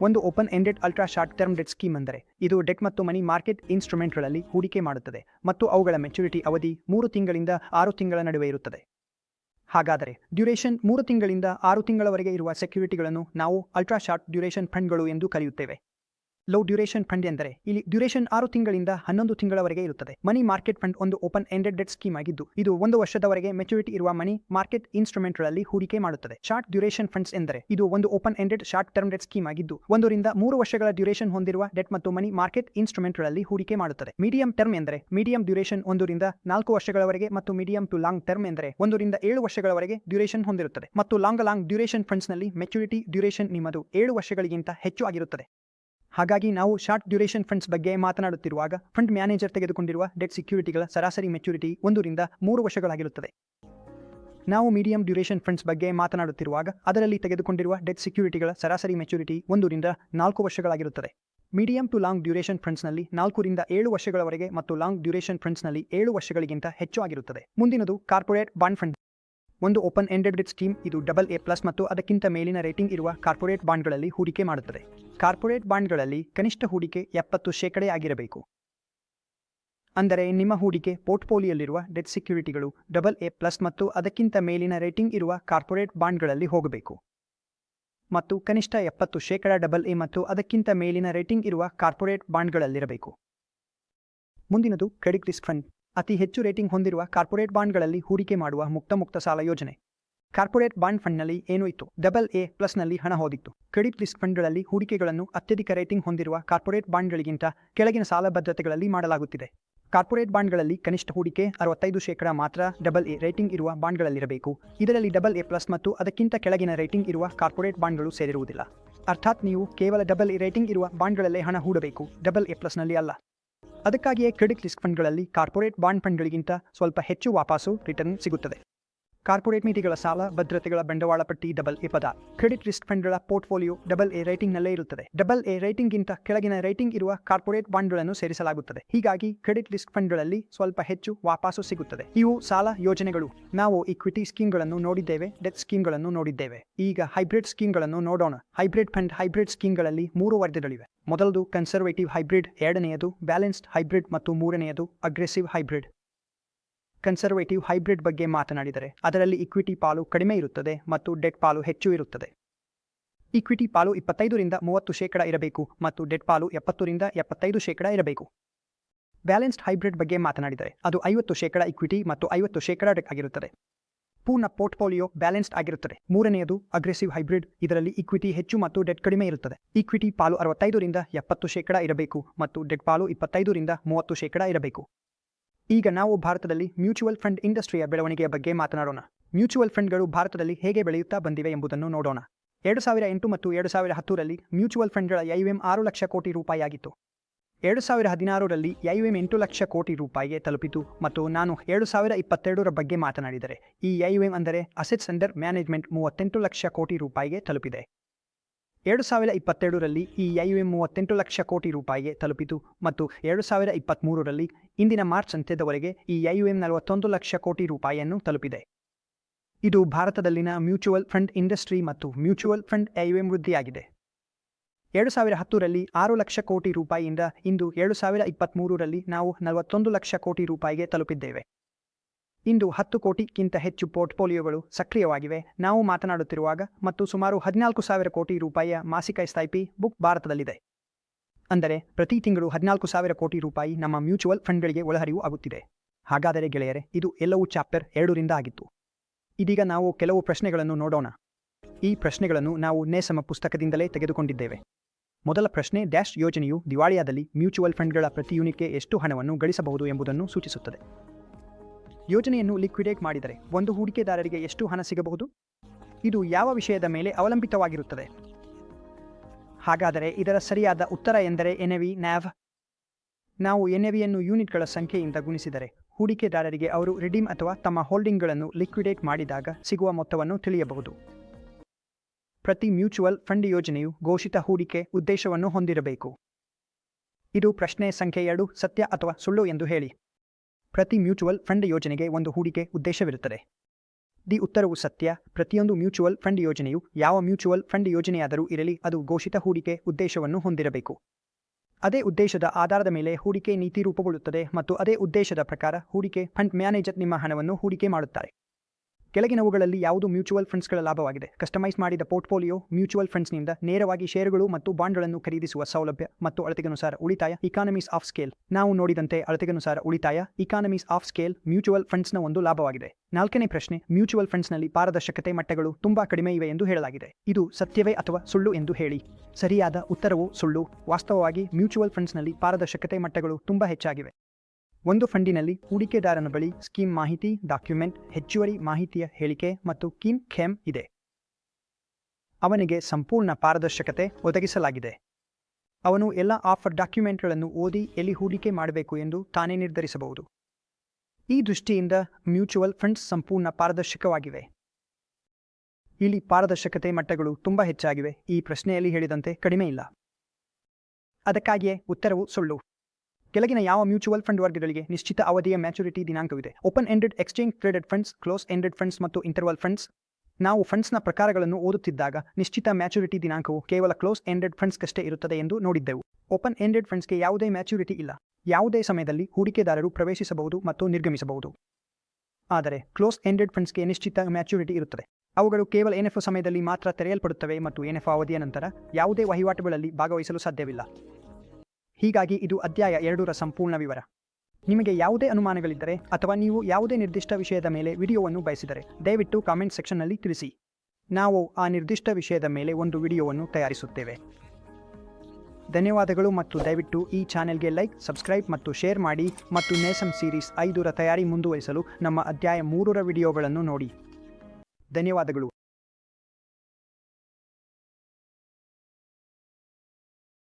ಒಂದು open ended ultra short term debt scheme ಅಂದರೆ ಇದು ಡೆಟ್ ಮತ್ತು ಮನಿ ಮಾರ್ಕೆಟ್ ಇನ್ಸ್ಟ್ರೂಮೆಂಟ್ಗಳಲ್ಲಿ ಹೂಡಿಕೆ ಮಾಡುತ್ತದೆ ಮತ್ತು ಅವುಗಳ ಮೆಚುರಿಟಿ ಅವಧಿ ಮೂರು ತಿಂಗಳಿಂದ ಆರು ತಿಂಗಳ ನಡುವೆ ಇರುತ್ತದೆ. ಹಾಗಾದರೆ ಡ್ಯುರೇಷನ್ ಮೂರು ತಿಂಗಳಿಂದ ಆರು ತಿಂಗಳವರೆಗೆ ಇರುವ ಸೆಕ್ಯೂರಿಟಿಗಳನ್ನು ನಾವು ಅಲ್ಟ್ರಾ ಶಾರ್ಟ್ ಡ್ಯುರೇಷನ್ ಫಂಡ್ಗಳು ಎಂದು ಕರೆಯುತ್ತೇವೆ. ಲೋ ಡ್ಯೂರೇಷನ್ ಫಂಡ್ ಎಂದರೆ ಇಲ್ಲಿ ಡ್ಯೂರೇಷನ್ ಆರು ತಿಂಗಳಿಂದ ಹನ್ನೊಂದು ತಿಂಗಳವರೆಗೆ ಇರುತ್ತದೆ. ಮನಿ ಮಾರ್ಕೆಟ್ ಫಂಡ್ ಒಂದು ಓಪನ್ ಎಂಡೆಡ್ ಡೆಟ್ ಸ್ಕೀಮ್ ಆಗಿದ್ದು, ಇದು ಒಂದು ವರ್ಷದವರೆಗೆ ಮೆಚುರಿಟಿ ಇರುವ ಮನಿ ಮಾರ್ಕೆಟ್ ಇನ್ಸ್ಟ್ರುಮೆಂಟ್ಗಳಲ್ಲಿ ಹೂಡಿಕೆ ಮಾಡುತ್ತದೆ. ಶಾರ್ಟ್ ಡ್ಯೂರೇಷನ್ ಫಂಡ್ಸ್ ಎಂದರೆ ಇದು ಒಂದು open ended short term debt scheme ಆಗಿದ್ದು, ಒಂದರಿಂದ ಮೂರು ವರ್ಷಗಳ ಡ್ಯೂರೇಷನ್ ಹೊಂದಿರುವ ಡೆಟ್ ಮತ್ತು ಮನಿ ಮಾರ್ಕೆಟ್ ಇನ್ಸ್ಟ್ರುಮೆಂಟ್ಗಳಲ್ಲಿ ಹೂಡಿಕೆ ಮಾಡುತ್ತದೆ. ಮೀಡಿಯಂ ಟರ್ಮ್ ಎಂದರೆ ಮೀಡಿಯಂ ಡ್ಯೂರೇಷನ್ ಒಂದರಿಂದ ನಾಲ್ಕು ವರ್ಷಗಳವರೆಗೆ ಮತ್ತು ಮೀಡಿಯಂ ಟು ಲಾಂಗ್ ಟರ್ಮ್ ಎಂದರೆ ಒಂದರಿಂದ ಏಳು ವರ್ಷಗಳವರೆಗೆ ಡ್ಯೂರೇಷನ್ ಹೊಂದಿರುತ್ತದೆ. ಮತ್ತು ಲಾಂಗ್ ಲಾಂಗ್ ಡ್ಯೂರೇಷನ್ ಫಂಡ್ಸ್ನಲ್ಲಿ ಮೆಚುರಿಟಿ ಡ್ಯೂರೇಷನ್ ನಿಮ್ಮದು ಏಳು ವರ್ಷಗಳಿಗಿಂತ ಹೆಚ್ಚು ಆಗಿರುತ್ತದೆ. ಹಾಗಾಗಿ ನಾವು ಶಾರ್ಟ್ ಡ್ಯೂರೇಷನ್ ಫಂಡ್ಸ್ ಬಗ್ಗೆ ಮಾತನಾಡುತ್ತಿರುವಾಗ ಫಂಡ್ ಮ್ಯಾನೇಜರ್ ತೆಗೆದುಕೊಂಡಿರುವ ಡೆಟ್ ಸೆಕ್ಯೂರಿಟಿಗಳ ಸರಾಸರಿ ಮೆಚುರಿಟಿ ಒಂದರಿಂದ ಮೂರು ವರ್ಷಗಳಾಗಿರುತ್ತದೆ. ನಾವು ಮೀಡಿಯಂ ಡ್ಯೂರೇಷನ್ ಫಂಡ್ಸ್ ಬಗ್ಗೆ ಮಾತನಾಡುತ್ತಿರುವಾಗ ಅದರಲ್ಲಿ ತೆಗೆದುಕೊಂಡಿರುವ ಡೆಟ್ ಸೆಕ್ಯೂರಿಟಿಗಳ ಸರಾಸರಿ ಮೆಚುರಿಟಿ ಒಂದರಿಂದ ನಾಲ್ಕು ವರ್ಷಗಳಾಗಿರುತ್ತದೆ. ಮೀಡಿಯಂ ಟು ಲಾಂಗ್ ಡ್ಯೂರೇಷನ್ ಫಂಡ್ಸ್ನಲ್ಲಿ ನಾಲ್ಕರಿಂದ ಏಳು ವರ್ಷಗಳವರೆಗೆ ಮತ್ತು ಲಾಂಗ್ ಡ್ಯೂರೇಷನ್ ಫಂಡ್ಸ್ನಲ್ಲಿ ಏಳು ವರ್ಷಗಳಿಗಿಂತ ಹೆಚ್ಚು ಆಗಿರುತ್ತದೆ. ಮುಂದಿನದು ಕಾರ್ಪೊರೇಟ್ ಬಾಂಡ್ ಫಂಡ್ ಒಂದು ಓಪನ್ ಎಂಡೆಡ್ ಸ್ಕೀಮ್ ಇದು ಡಬಲ್ ಎ ಪ್ಲಸ್ ಮತ್ತು ಅದಕ್ಕಿಂತ ಮೇಲಿನ ರೇಟಿಂಗ್ ಇರುವ ಕಾರ್ಪೊರೇಟ್ ಬಾಂಡ್ಗಳಲ್ಲಿ ಹೂಡಿಕೆ ಮಾಡುತ್ತದೆ. ಕಾರ್ಪೊರೇಟ್ ಬಾಂಡ್ಗಳಲ್ಲಿ ಕನಿಷ್ಠ ಹೂಡಿಕೆ ಎಪ್ಪತ್ತು ಶೇಕಡೆ ಆಗಿರಬೇಕು. ಅಂದರೆ ನಿಮ್ಮ ಹೂಡಿಕೆ ಪೋರ್ಟ್ಫೋಲಿಯಲ್ಲಿರುವ ಡೆಟ್ ಸೆಕ್ಯೂರಿಟಿಗಳು ಡಬಲ್ ಎ ಪ್ಲಸ್ ಮತ್ತು ಅದಕ್ಕಿಂತ ಮೇಲಿನ ರೇಟಿಂಗ್ ಇರುವ ಕಾರ್ಪೊರೇಟ್ ಬಾಂಡ್ಗಳಲ್ಲಿ ಹೋಗಬೇಕು. ಮತ್ತು ಕನಿಷ್ಠ ಎಪ್ಪತ್ತು ಶೇಕಡ ಡಬಲ್ ಎ ಮತ್ತು ಅದಕ್ಕಿಂತ ಮೇಲಿನ ರೇಟಿಂಗ್ ಇರುವ ಕಾರ್ಪೊರೇಟ್ ಬಾಂಡ್ಗಳಲ್ಲಿರಬೇಕು. ಮುಂದಿನದು ಕ್ರೆಡಿಟ್ ರಿಸ್ಕ್ ಫಂಡ್. ಅತಿ ಹೆಚ್ಚು ರೇಟಿಂಗ್ ಹೊಂದಿರುವ ಕಾರ್ಪೊರೇಟ್ ಬಾಂಡ್ಗಳಲ್ಲಿ ಹೂಡಿಕೆ ಮಾಡುವ ಮುಕ್ತ ಮುಕ್ತ ಸಾಲ ಯೋಜನೆ. ಕಾರ್ಪೊರೇಟ್ ಬಾಂಡ್ ಫಂಡ್ನಲ್ಲಿ ಏನೂ ಇತ್ತು. ಡಬಲ್ ಎ ಪ್ಲಸ್ನಲ್ಲಿ ಹಣ ಹೋದಿತ್ತು. ಕ್ರೆಡಿಟ್ ರಿಸ್ಕ್ ಫಂಡ್ಗಳಲ್ಲಿ ಹೂಡಿಕೆಗಳನ್ನು ಅತ್ಯಧಿಕ ರೇಟಿಂಗ್ ಹೊಂದಿರುವ ಕಾರ್ಪೊರೇಟ್ ಬಾಂಡ್ಗಳಿಗಿಂತ ಕೆಳಗಿನ ಸಾಲ ಭದ್ರತೆಗಳಲ್ಲಿ ಮಾಡಲಾಗುತ್ತಿದೆ. ಕಾರ್ಪೊರೇಟ್ ಬಾಂಡ್ಗಳಲ್ಲಿ ಕನಿಷ್ಠ ಹೂಡಿಕೆ ಅರವತ್ತೈದು ಶೇಕಡ ಮಾತ್ರ ಡಬಲ್ ಎ ರೇಟಿಂಗ್ ಇರುವ ಬಾಂಡ್ಗಳಲ್ಲಿರಬೇಕು. ಇದರಲ್ಲಿ ಡಬಲ್ ಎ ಪ್ಲಸ್ ಮತ್ತು ಅದಕ್ಕಿಂತ ಕೆಳಗಿನ ರೇಟಿಂಗ್ ಇರುವ ಕಾರ್ಪೊರೇಟ್ ಬಾಂಡ್ಗಳು ಸೇರಿರುವುದಿಲ್ಲ. ಅರ್ಥಾತ್ ನೀವು ಕೇವಲ ಡಬಲ್ ಎ ರೇಟಿಂಗ್ ಇರುವ ಬಾಂಡ್ಗಳಲ್ಲೇ ಹಣ ಹೂಡಬೇಕು. ಡಬಲ್ ಎ ಪ್ಲಸ್ನಲ್ಲಿ ಅಲ್ಲ. ಅದಕ್ಕಾಗಿಯೇ ಕ್ರೆಡಿಟ್ ರಿಸ್ಕ್ ಫಂಡ್ಗಳಲ್ಲಿ ಕಾರ್ಪೊರೇಟ್ ಬಾಂಡ್ ಫಂಡ್ಗಳಿಗಿಂತ ಸ್ವಲ್ಪ ಹೆಚ್ಚು ವಾಪಸ್ಸು ರಿಟರ್ನ್ ಸಿಗುತ್ತದೆ. ಕಾರ್ಪೊರೇಟ್ ನೀತಿಗಳ ಸಾಲ, ಭದ್ರತೆಗಳ ಬಂಡವಾಳ ಪಟ್ಟಿ ಡಬಲ್ ಎ ಪದ. ಕ್ರೆಡಿಟ್ ರಿಸ್ಕ್ ಫಂಡ್ಗಳ ಪೋರ್ಟ್ಫೋಲಿಯೋ ಡಬಲ್ ಎ ರೇಟಿಂಗ್ನಲ್ಲೇ ಇರುತ್ತದೆ. ಡಬಲ್ ಎ ರೇಟಿಂಗ್ಗಿಂತ ಕೆಳಗಿನ ರೇಟಿಂಗ್ ಇರುವ ಕಾರ್ಪೊರೇಟ್ ಬಾಂಡ್ಗಳನ್ನು ಸೇರಿಸಲಾಗುತ್ತದೆ. ಹೀಗಾಗಿ ಕ್ರೆಡಿಟ್ ರಿಸ್ಕ್ ಫಂಡ್ಗಳಲ್ಲಿ ಸ್ವಲ್ಪ ಹೆಚ್ಚು ವಾಪಾಸು ಸಿಗುತ್ತದೆ. ಇವು ಸಾಲ ಯೋಜನೆಗಳು. ನಾವು ಇಕ್ವಿಟಿ ಸ್ಕೀಮ್ಗಳನ್ನು ನೋಡಿದ್ದೇವೆ ಡೆತ್ ಸ್ಕೀಮ್ಗಳನ್ನು ನೋಡಿದ್ದೇವೆ. ಈಗ ಹೈಬ್ರಿಡ್ ಸ್ಕೀಮ್ಗಳನ್ನು ನೋಡೋಣ. ಹೈಬ್ರಿಡ್ ಫಂಡ್ ಹೈಬ್ರಿಡ್ ಸ್ಕೀಮ್ಗಳಲ್ಲಿ ಮೂರು ವರ್ಗಗಳಿವೆ. ಮೊದಲದು ಕನ್ಸರ್ವೇಟಿವ್ ಹೈಬ್ರಿಡ್ ಎರಡನೆಯದು ಬ್ಯಾಲೆನ್ಸ್ಡ್ ಹೈಬ್ರಿಡ್ ಮತ್ತು ಮೂರನೆಯದು ಅಗ್ರೆಸಿವ್ ಹೈಬ್ರಿಡ್ ಕನ್ಸರ್ವೇಟಿವ್ ಹೈಬ್ರಿಡ್ ಬಗ್ಗೆ ಮಾತನಾಡಿದರೆ, ಅದರಲ್ಲಿ ಇಕ್ವಿಟಿ ಪಾಲು ಕಡಿಮೆ ಇರುತ್ತದೆ ಮತ್ತು ಡೆಟ್ ಪಾಲು ಹೆಚ್ಚು ಇರುತ್ತದೆ. ಇಕ್ವಿಟಿ ಪಾಲು ಇಪ್ಪತ್ತೈದರಿಂದ ಮೂವತ್ತು ಶೇಕಡ ಇರಬೇಕು ಮತ್ತು ಡೆಟ್ ಪಾಲು ಎಪ್ಪತ್ತರಿಂದ ಎಪ್ಪತ್ತೈದು ಶೇಕಡ ಇರಬೇಕು. ಬ್ಯಾಲೆನ್ಸ್ಡ್ ಹೈಬ್ರಿಡ್ ಬಗ್ಗೆ ಮಾತನಾಡಿದರೆ, ಅದು ಐವತ್ತು ಶೇಕಡ ಇಕ್ವಿಟಿ ಮತ್ತು ಐವತ್ತು ಶೇಕಡ ಡೆಟ್ ಆಗಿರುತ್ತದೆ. ಪೂರ್ಣ ಪೋರ್ಟ್ಫೋಲಿಯೋ ಬ್ಯಾಲೆನ್ಸ್ಡ್ ಆಗಿರುತ್ತದೆ. ಮೂರನೆಯದು ಅಗ್ರೆಸಿವ್ ಹೈಬ್ರಿಡ್ ಇದರಲ್ಲಿ ಇಕ್ವಿಟಿ ಹೆಚ್ಚು ಮತ್ತು ಡೆಟ್ ಕಡಿಮೆ ಇರುತ್ತದೆ. ಇಕ್ವಿಟಿ ಪಾಲು ಅರವತ್ತೈದರಿಂದ ಎಪ್ಪತ್ತು ಶೇಕಡ ಇರಬೇಕು ಮತ್ತು ಡೆಟ್ ಪಾಲು ಇಪ್ಪತ್ತೈದರಿಂದ ಮೂವತ್ತು ಶೇಕಡ ಇರಬೇಕು. ಈಗ ನಾವು ಭಾರತದಲ್ಲಿ ಮ್ಯೂಚುವಲ್ ಫಂಡ್ ಇಂಡಸ್ಟ್ರಿಯ ಬೆಳವಣಿಗೆಯ ಬಗ್ಗೆ ಮಾತನಾಡೋಣ. ಮ್ಯೂಚುವಲ್ ಫಂಡ್ಗಳು ಭಾರತದಲ್ಲಿ ಹೇಗೆ ಬೆಳೆಯುತ್ತಾ ಬಂದಿವೆ ಎಂಬುದನ್ನು ನೋಡೋಣ. ಎರಡು ಸಾವಿರ ಎಂಟು ಮತ್ತು ಎರಡು ಸಾವಿರ ಹತ್ತರಲ್ಲಿ ಮ್ಯೂಚುವಲ್ ಫಂಡ್ಗಳ ಐಎಂ ಆರು ಲಕ್ಷ ಕೋಟಿ ರೂಪಾಯಿ ಆಗಿತ್ತು ಎರಡು ಸಾವಿರ ಹದಿನಾರರಲ್ಲಿ ಐಎಂ ಎಂಟು ಲಕ್ಷ ಕೋಟಿ ರೂಪಾಯಿಗೆ ತಲುಪಿತು ಮತ್ತು ನಾನು ಎರಡು ಸಾವಿರ ಇಪ್ಪತ್ತೆರಡರ ಬಗ್ಗೆ ಮಾತನಾಡಿದರೆ, ಈ ಐಎಂ ಅಂದರೆ ಅಸೆಟ್ಸ್ ಅಂಡರ್ ಮ್ಯಾನೇಜ್ಮೆಂಟ್ ಮೂವತ್ತೆಂಟು ಲಕ್ಷ ಕೋಟಿ ರೂಪಾಯಿಗೆ ತಲುಪಿದೆ. ಎರಡು ಸಾವಿರ ಇಪ್ಪತ್ತೆರಡರಲ್ಲಿ ಈ ಐಎಂ ಮೂವತ್ತೆಂಟು ಲಕ್ಷ ಕೋಟಿ ರೂಪಾಯಿಗೆ ತಲುಪಿತು ಮತ್ತು ಎರಡು ಸಾವಿರ ಇಪ್ಪತ್ತ್ಮೂರರಲ್ಲಿ ಇಂದಿನ ಮಾರ್ಚ್ ಅಂತ್ಯದವರೆಗೆ ಈ ಐಯುಎಂ ನಲವತ್ತೊಂದು ಲಕ್ಷ ಕೋಟಿ ರೂಪಾಯಿಯನ್ನು ತಲುಪಿದೆ. ಇದು ಭಾರತದಲ್ಲಿನ ಮ್ಯೂಚುವಲ್ ಫಂಡ್ ಇಂಡಸ್ಟ್ರಿ ಮತ್ತು mutual fund A U M ವೃದ್ಧಿಯಾಗಿದೆ. ಎರಡು ಸಾವಿರ ಹತ್ತರಲ್ಲಿ ಆರು ಲಕ್ಷ ಕೋಟಿ ರೂಪಾಯಿಯಿಂದ ಇಂದು ಎರಡು ಸಾವಿರ ಇಪ್ಪತ್ತ್ಮೂರರಲ್ಲಿ ನಾವು ನಲವತ್ತೊಂದು ಲಕ್ಷ ಕೋಟಿ ರೂಪಾಯಿಗೆ ತಲುಪಿದ್ದೇವೆ. ಇಂದು ಹತ್ತು ಕೋಟಿಗಿಂತ ಹೆಚ್ಚು ಪೋರ್ಟ್ಫೋಲಿಯೋಗಳು ಸಕ್ರಿಯವಾಗಿವೆ. ನಾವು ಮಾತನಾಡುತ್ತಿರುವಾಗ ಮತ್ತು ಸುಮಾರು ಹದಿನಾಲ್ಕು ಸಾವಿರ ಕೋಟಿ ರೂಪಾಯಿಯ ಮಾಸಿಕ ಎಸ್ಐಪಿ ಬುಕ್ ಭಾರತದಲ್ಲಿದೆ. ಅಂದರೆ ಪ್ರತಿ ತಿಂಗಳು ಹದಿನಾಲ್ಕು ಸಾವಿರ ಕೋಟಿ ರೂಪಾಯಿ ನಮ್ಮ ಮ್ಯೂಚುವಲ್ ಫಂಡ್ಗಳಿಗೆ ಒಳಹರಿವು ಆಗುತ್ತಿದೆ. ಹಾಗಾದರೆ ಗೆಳೆಯರೆ, ಇದು ಎಲ್ಲವೂ ಚಾಪ್ಟರ್ ಎರಡರಿಂದ ಆಗಿತ್ತು. ಇದೀಗ ನಾವು ಕೆಲವು ಪ್ರಶ್ನೆಗಳನ್ನು ನೋಡೋಣ. ಈ ಪ್ರಶ್ನೆಗಳನ್ನು ನಾವು ನೇಸಮ ಪುಸ್ತಕದಿಂದಲೇ ತೆಗೆದುಕೊಂಡಿದ್ದೇವೆ. ಮೊದಲ ಪ್ರಶ್ನೆ, ಡ್ಯಾಶ್ ಯೋಜನೆಯು ದಿವಾಳಿಯಾದಲ್ಲಿ ಮ್ಯೂಚುವಲ್ ಫಂಡ್ಗಳ ಪ್ರತಿ ಯೂನಿಟ್ಗೆ ಎಷ್ಟು ಹಣವನ್ನು ಗಳಿಸಬಹುದು ಎಂಬುದನ್ನು ಸೂಚಿಸುತ್ತದೆ. ಯೋಜನೆಯನ್ನು ಲಿಕ್ವಿಡೇಟ್ ಮಾಡಿದರೆ ಒಂದು ಹೂಡಿಕೆದಾರರಿಗೆ ಎಷ್ಟು ಹಣ ಸಿಗಬಹುದು? ಇದು ಯಾವ ವಿಷಯದ ಮೇಲೆ ಅವಲಂಬಿತವಾಗಿರುತ್ತದೆ? ಹಾಗಾದರೆ ಇದರ ಸರಿಯಾದ ಉತ್ತರ ಎಂದರೆ ಎನ್ಎವಿ, ನ್ಯಾವ್. ನಾವು ಎನ್ಎವಿಯನ್ನು ಯೂನಿಟ್ಗಳ ಸಂಖ್ಯೆಯಿಂದ ಗುಣಿಸಿದರೆ ಹೂಡಿಕೆದಾರರಿಗೆ ಅವರು ರಿಡೀಮ್ ಅಥವಾ ತಮ್ಮ ಹೋಲ್ಡಿಂಗ್ಗಳನ್ನು ಲಿಕ್ವಿಡೇಟ್ ಮಾಡಿದಾಗ ಸಿಗುವ ಮೊತ್ತವನ್ನು ತಿಳಿಯಬಹುದು. ಪ್ರತಿ ಮ್ಯೂಚುವಲ್ ಫಂಡ್ ಯೋಜನೆಯು ಘೋಷಿತ ಹೂಡಿಕೆ ಉದ್ದೇಶವನ್ನು ಹೊಂದಿರಬೇಕು. ಇದು ಪ್ರಶ್ನೆ ಸಂಖ್ಯೆ ಎರಡು, ಸತ್ಯ ಅಥವಾ ಸುಳ್ಳು ಎಂದು ಹೇಳಿ. ಪ್ರತಿ ಮ್ಯೂಚುವಲ್ ಫಂಡ್ ಯೋಜನೆಗೆ ಒಂದು ಹೂಡಿಕೆ ಉದ್ದೇಶವಿರುತ್ತದೆ. ದಿ ಉತ್ತರವು ಸತ್ಯ. ಪ್ರತಿಯೊಂದು ಮ್ಯೂಚುವಲ್ ಫಂಡ್ ಯೋಜನೆಯು ಯಾವ ಮ್ಯೂಚುವಲ್ ಫಂಡ್ ಯೋಜನೆಯಾದರೂ ಇರಲಿ, ಅದು ಘೋಷಿತ ಹೂಡಿಕೆ ಉದ್ದೇಶವನ್ನು ಹೊಂದಿರಬೇಕು. ಅದೇ ಉದ್ದೇಶದ ಆಧಾರದ ಮೇಲೆ ಹೂಡಿಕೆ ನೀತಿ ರೂಪುಗೊಳ್ಳುತ್ತದೆ ಮತ್ತು ಅದೇ ಉದ್ದೇಶದ ಪ್ರಕಾರ ಹೂಡಿಕೆ ಫಂಡ್ ಮ್ಯಾನೇಜರ್ ನಿಮ್ಮ ಹಣವನ್ನು ಹೂಡಿಕೆ ಮಾಡುತ್ತಾರೆ. ಕೆಳಗಿನವುಗಳಲ್ಲಿ ಯಾವುದು ಮ್ಯೂಚುವಲ್ ಫಂಡ್ಸ್ಗಳ ಲಾಭವಾಗಿದೆ? ಕಸ್ಟಮೈಸ್ ಮಾಡಿದ ಪೋರ್ಟ್ಫೋಲಿಯೋ ಮ್ಯೂಚುವಲ್ ಫಂಡ್ಸ್ನಿಂದ ನೇರವಾಗಿ ಷೇರುಗಳು ಮತ್ತು ಬಾಂಡ್ಗಳನ್ನು ಖರೀದಿಸುವ ಸೌಲಭ್ಯ ಮತ್ತು ಅಳತೆಗನುಸಾರ ಉಳಿತಾಯ ಇಕಾನಮೀಸ್ ಆಫ್ ಸ್ಕೇಲ್ ನಾವು ನೋಡಿದಂತೆ ಅಳತೆಗನುಸಾರ ಉಳಿತಾಯ ಇಕಾನಮೀಸ್ ಆಫ್ ಸ್ಕೇಲ್ ಮ್ಯೂಚುವಲ್ ಫಂಡ್ಸ್ನ ಒಂದು ಲಾಭವಾಗಿದೆ. ನಾಲ್ಕನೇ ಪ್ರಶ್ನೆ, ಮ್ಯೂಚುವಲ್ ಫಂಡ್ಸ್ನಲ್ಲಿ ಪಾರದರ್ಶಕತೆ ಮಟ್ಟಗಳು ತುಂಬಾ ಕಡಿಮೆ ಇವೆ ಎಂದು ಹೇಳಲಾಗಿದೆ. ಇದು ಸತ್ಯವೇ ಅಥವಾ ಸುಳ್ಳು ಎಂದು ಹೇಳಿ? ಸರಿಯಾದ ಉತ್ತರವು ಸುಳ್ಳು? ವಾಸ್ತವವಾಗಿ ಮ್ಯೂಚುವಲ್ ಫಂಡ್ಸ್ನಲ್ಲಿ ಪಾರದರ್ಶಕತೆ ಮಟ್ಟಗಳು ತುಂಬಾ ಹೆಚ್ಚಾಗಿವೆ. ಒಂದು ಫಂಡಿನಲ್ಲಿ ಹೂಡಿಕೆದಾರನ ಬಳಿ ಸ್ಕೀಮ್ ಮಾಹಿತಿ, ಡಾಕ್ಯುಮೆಂಟ್, ಹೆಚ್ಚುವರಿ ಮಾಹಿತಿಯ ಹೇಳಿಕೆ ಮತ್ತು ಕೀಮ್ ಖೇಮ್ ಇದೆ. ಅವನಿಗೆ ಸಂಪೂರ್ಣ ಪಾರದರ್ಶಕತೆ ಒದಗಿಸಲಾಗಿದೆ. ಅವನು ಎಲ್ಲ ಆಫರ್ ಡಾಕ್ಯುಮೆಂಟ್ಗಳನ್ನು ಓದಿ ಎಲ್ಲಿ ಹೂಡಿಕೆ ಮಾಡಬೇಕು ಎಂದು ತಾನೇ ನಿರ್ಧರಿಸಬಹುದು. ಈ ದೃಷ್ಟಿಯಿಂದ ಮ್ಯೂಚುವಲ್ ಫಂಡ್ಸ್ ಸಂಪೂರ್ಣ ಪಾರದರ್ಶಕವಾಗಿವೆ. ಇಲ್ಲಿ ಪಾರದರ್ಶಕತೆ ಮಟ್ಟಗಳು ತುಂಬಾ ಹೆಚ್ಚಾಗಿವೆ, ಈ ಪ್ರಶ್ನೆಯಲ್ಲಿ ಹೇಳಿದಂತೆ ಕಡಿಮೆ ಇಲ್ಲ. ಅದಕ್ಕಾಗಿಯೇ ಉತ್ತರವು ಸುಳ್ಳು. ಕೆಳಗಿನ ಯಾವ ಮ್ಯೂಚುವಲ್ ಫಂಡ್ ವರ್ಗಗಳಿಗೆ ನಿಶ್ಚಿತ ಅವಧಿಯ maturity ದಿನಾಂಕವಿದೆ? Open ended exchange traded funds close ended funds ಮತ್ತು ಇಂಟರ್ವಲ್ ಫಂಡ್ಸ್. ನಾವು ಫಂಡ್ಸ್ನ ಪ್ರಕಾರಗಳನ್ನು ಓದುತ್ತಿದ್ದಾಗ ನಿಶ್ಚಿತ ಮ್ಯಾಚುರಿಟಿ ದಿನಾಂಕವು ಕೇವಲ ಕ್ಲೋಸ್ ಎಂಡೆಡ್ ಫಂಡ್ಸ್ಗಷ್ಟೇ ಇರುತ್ತದೆ ಎಂದು ನೋಡಿದ್ದೆವು. ಓಪನ್ ಎಂಡೆಡ್ ಫಂಡ್ಸ್ಗೆ ಯಾವುದೇ ಮ್ಯಾಚುರಿಟಿ ಇಲ್ಲ. ಯಾವುದೇ ಸಮಯದಲ್ಲಿ ಹೂಡಿಕೆದಾರರು ಪ್ರವೇಶಿಸಬಹುದು ಮತ್ತು ನಿರ್ಗಮಿಸಬಹುದು. ಆದರೆ ಕ್ಲೋಸ್ ಎಂಡೆಡ್ ಫಂಡ್ಸ್ಗೆ ನಿಶ್ಚಿತ ಮ್ಯಾಚುರಿಟಿ ಇರುತ್ತದೆ. ಅವುಗಳು ಕೇವಲ ಎನ್ಎಫ್ಒ ಸಮಯದಲ್ಲಿ ಮಾತ್ರ ತೆರೆಯಲ್ಪಡುತ್ತವೆ ಮತ್ತು ಎನ್ಎಫ್ಒ ಅವಧಿಯ ನಂತರ ಯಾವುದೇ ವಹಿವಾಟುಗಳಲ್ಲಿ ಭಾಗವಹಿಸಲು ಸಾಧ್ಯವಿಲ್ಲ. ಹೀಗಾಗಿ ಇದು ಅಧ್ಯಾಯ ಎರಡರ ಸಂಪೂರ್ಣ ವಿವರ. ನಿಮಗೆ ಯಾವುದೇ ಅನುಮಾನಗಳಿದ್ದರೆ ಅಥವಾ ನೀವು ಯಾವುದೇ ನಿರ್ದಿಷ್ಟ ವಿಷಯದ ಮೇಲೆ ವಿಡಿಯೋವನ್ನು ಬಯಸಿದರೆ, ದಯವಿಟ್ಟು ಕಾಮೆಂಟ್ ಸೆಕ್ಷನ್ನಲ್ಲಿ ತಿಳಿಸಿ. ನಾವು ಆ ನಿರ್ದಿಷ್ಟ ವಿಷಯದ ಮೇಲೆ ಒಂದು ವಿಡಿಯೋವನ್ನು ತಯಾರಿಸುತ್ತೇವೆ. ಧನ್ಯವಾದಗಳು ಮತ್ತು ದಯವಿಟ್ಟು ಈ ಚಾನೆಲ್ಗೆ ಲೈಕ್, ಸಬ್ಸ್ಕ್ರೈಬ್ ಮತ್ತು ಶೇರ್ ಮಾಡಿ ಮತ್ತು ನೇಸಮ್ ಸೀರೀಸ್ ಐದರ ತಯಾರಿ ಮುಂದುವರಿಸಲು ನಮ್ಮ ಅಧ್ಯಾಯ ಮೂರರ ವಿಡಿಯೋಗಳನ್ನು ನೋಡಿ. ಧನ್ಯವಾದಗಳು.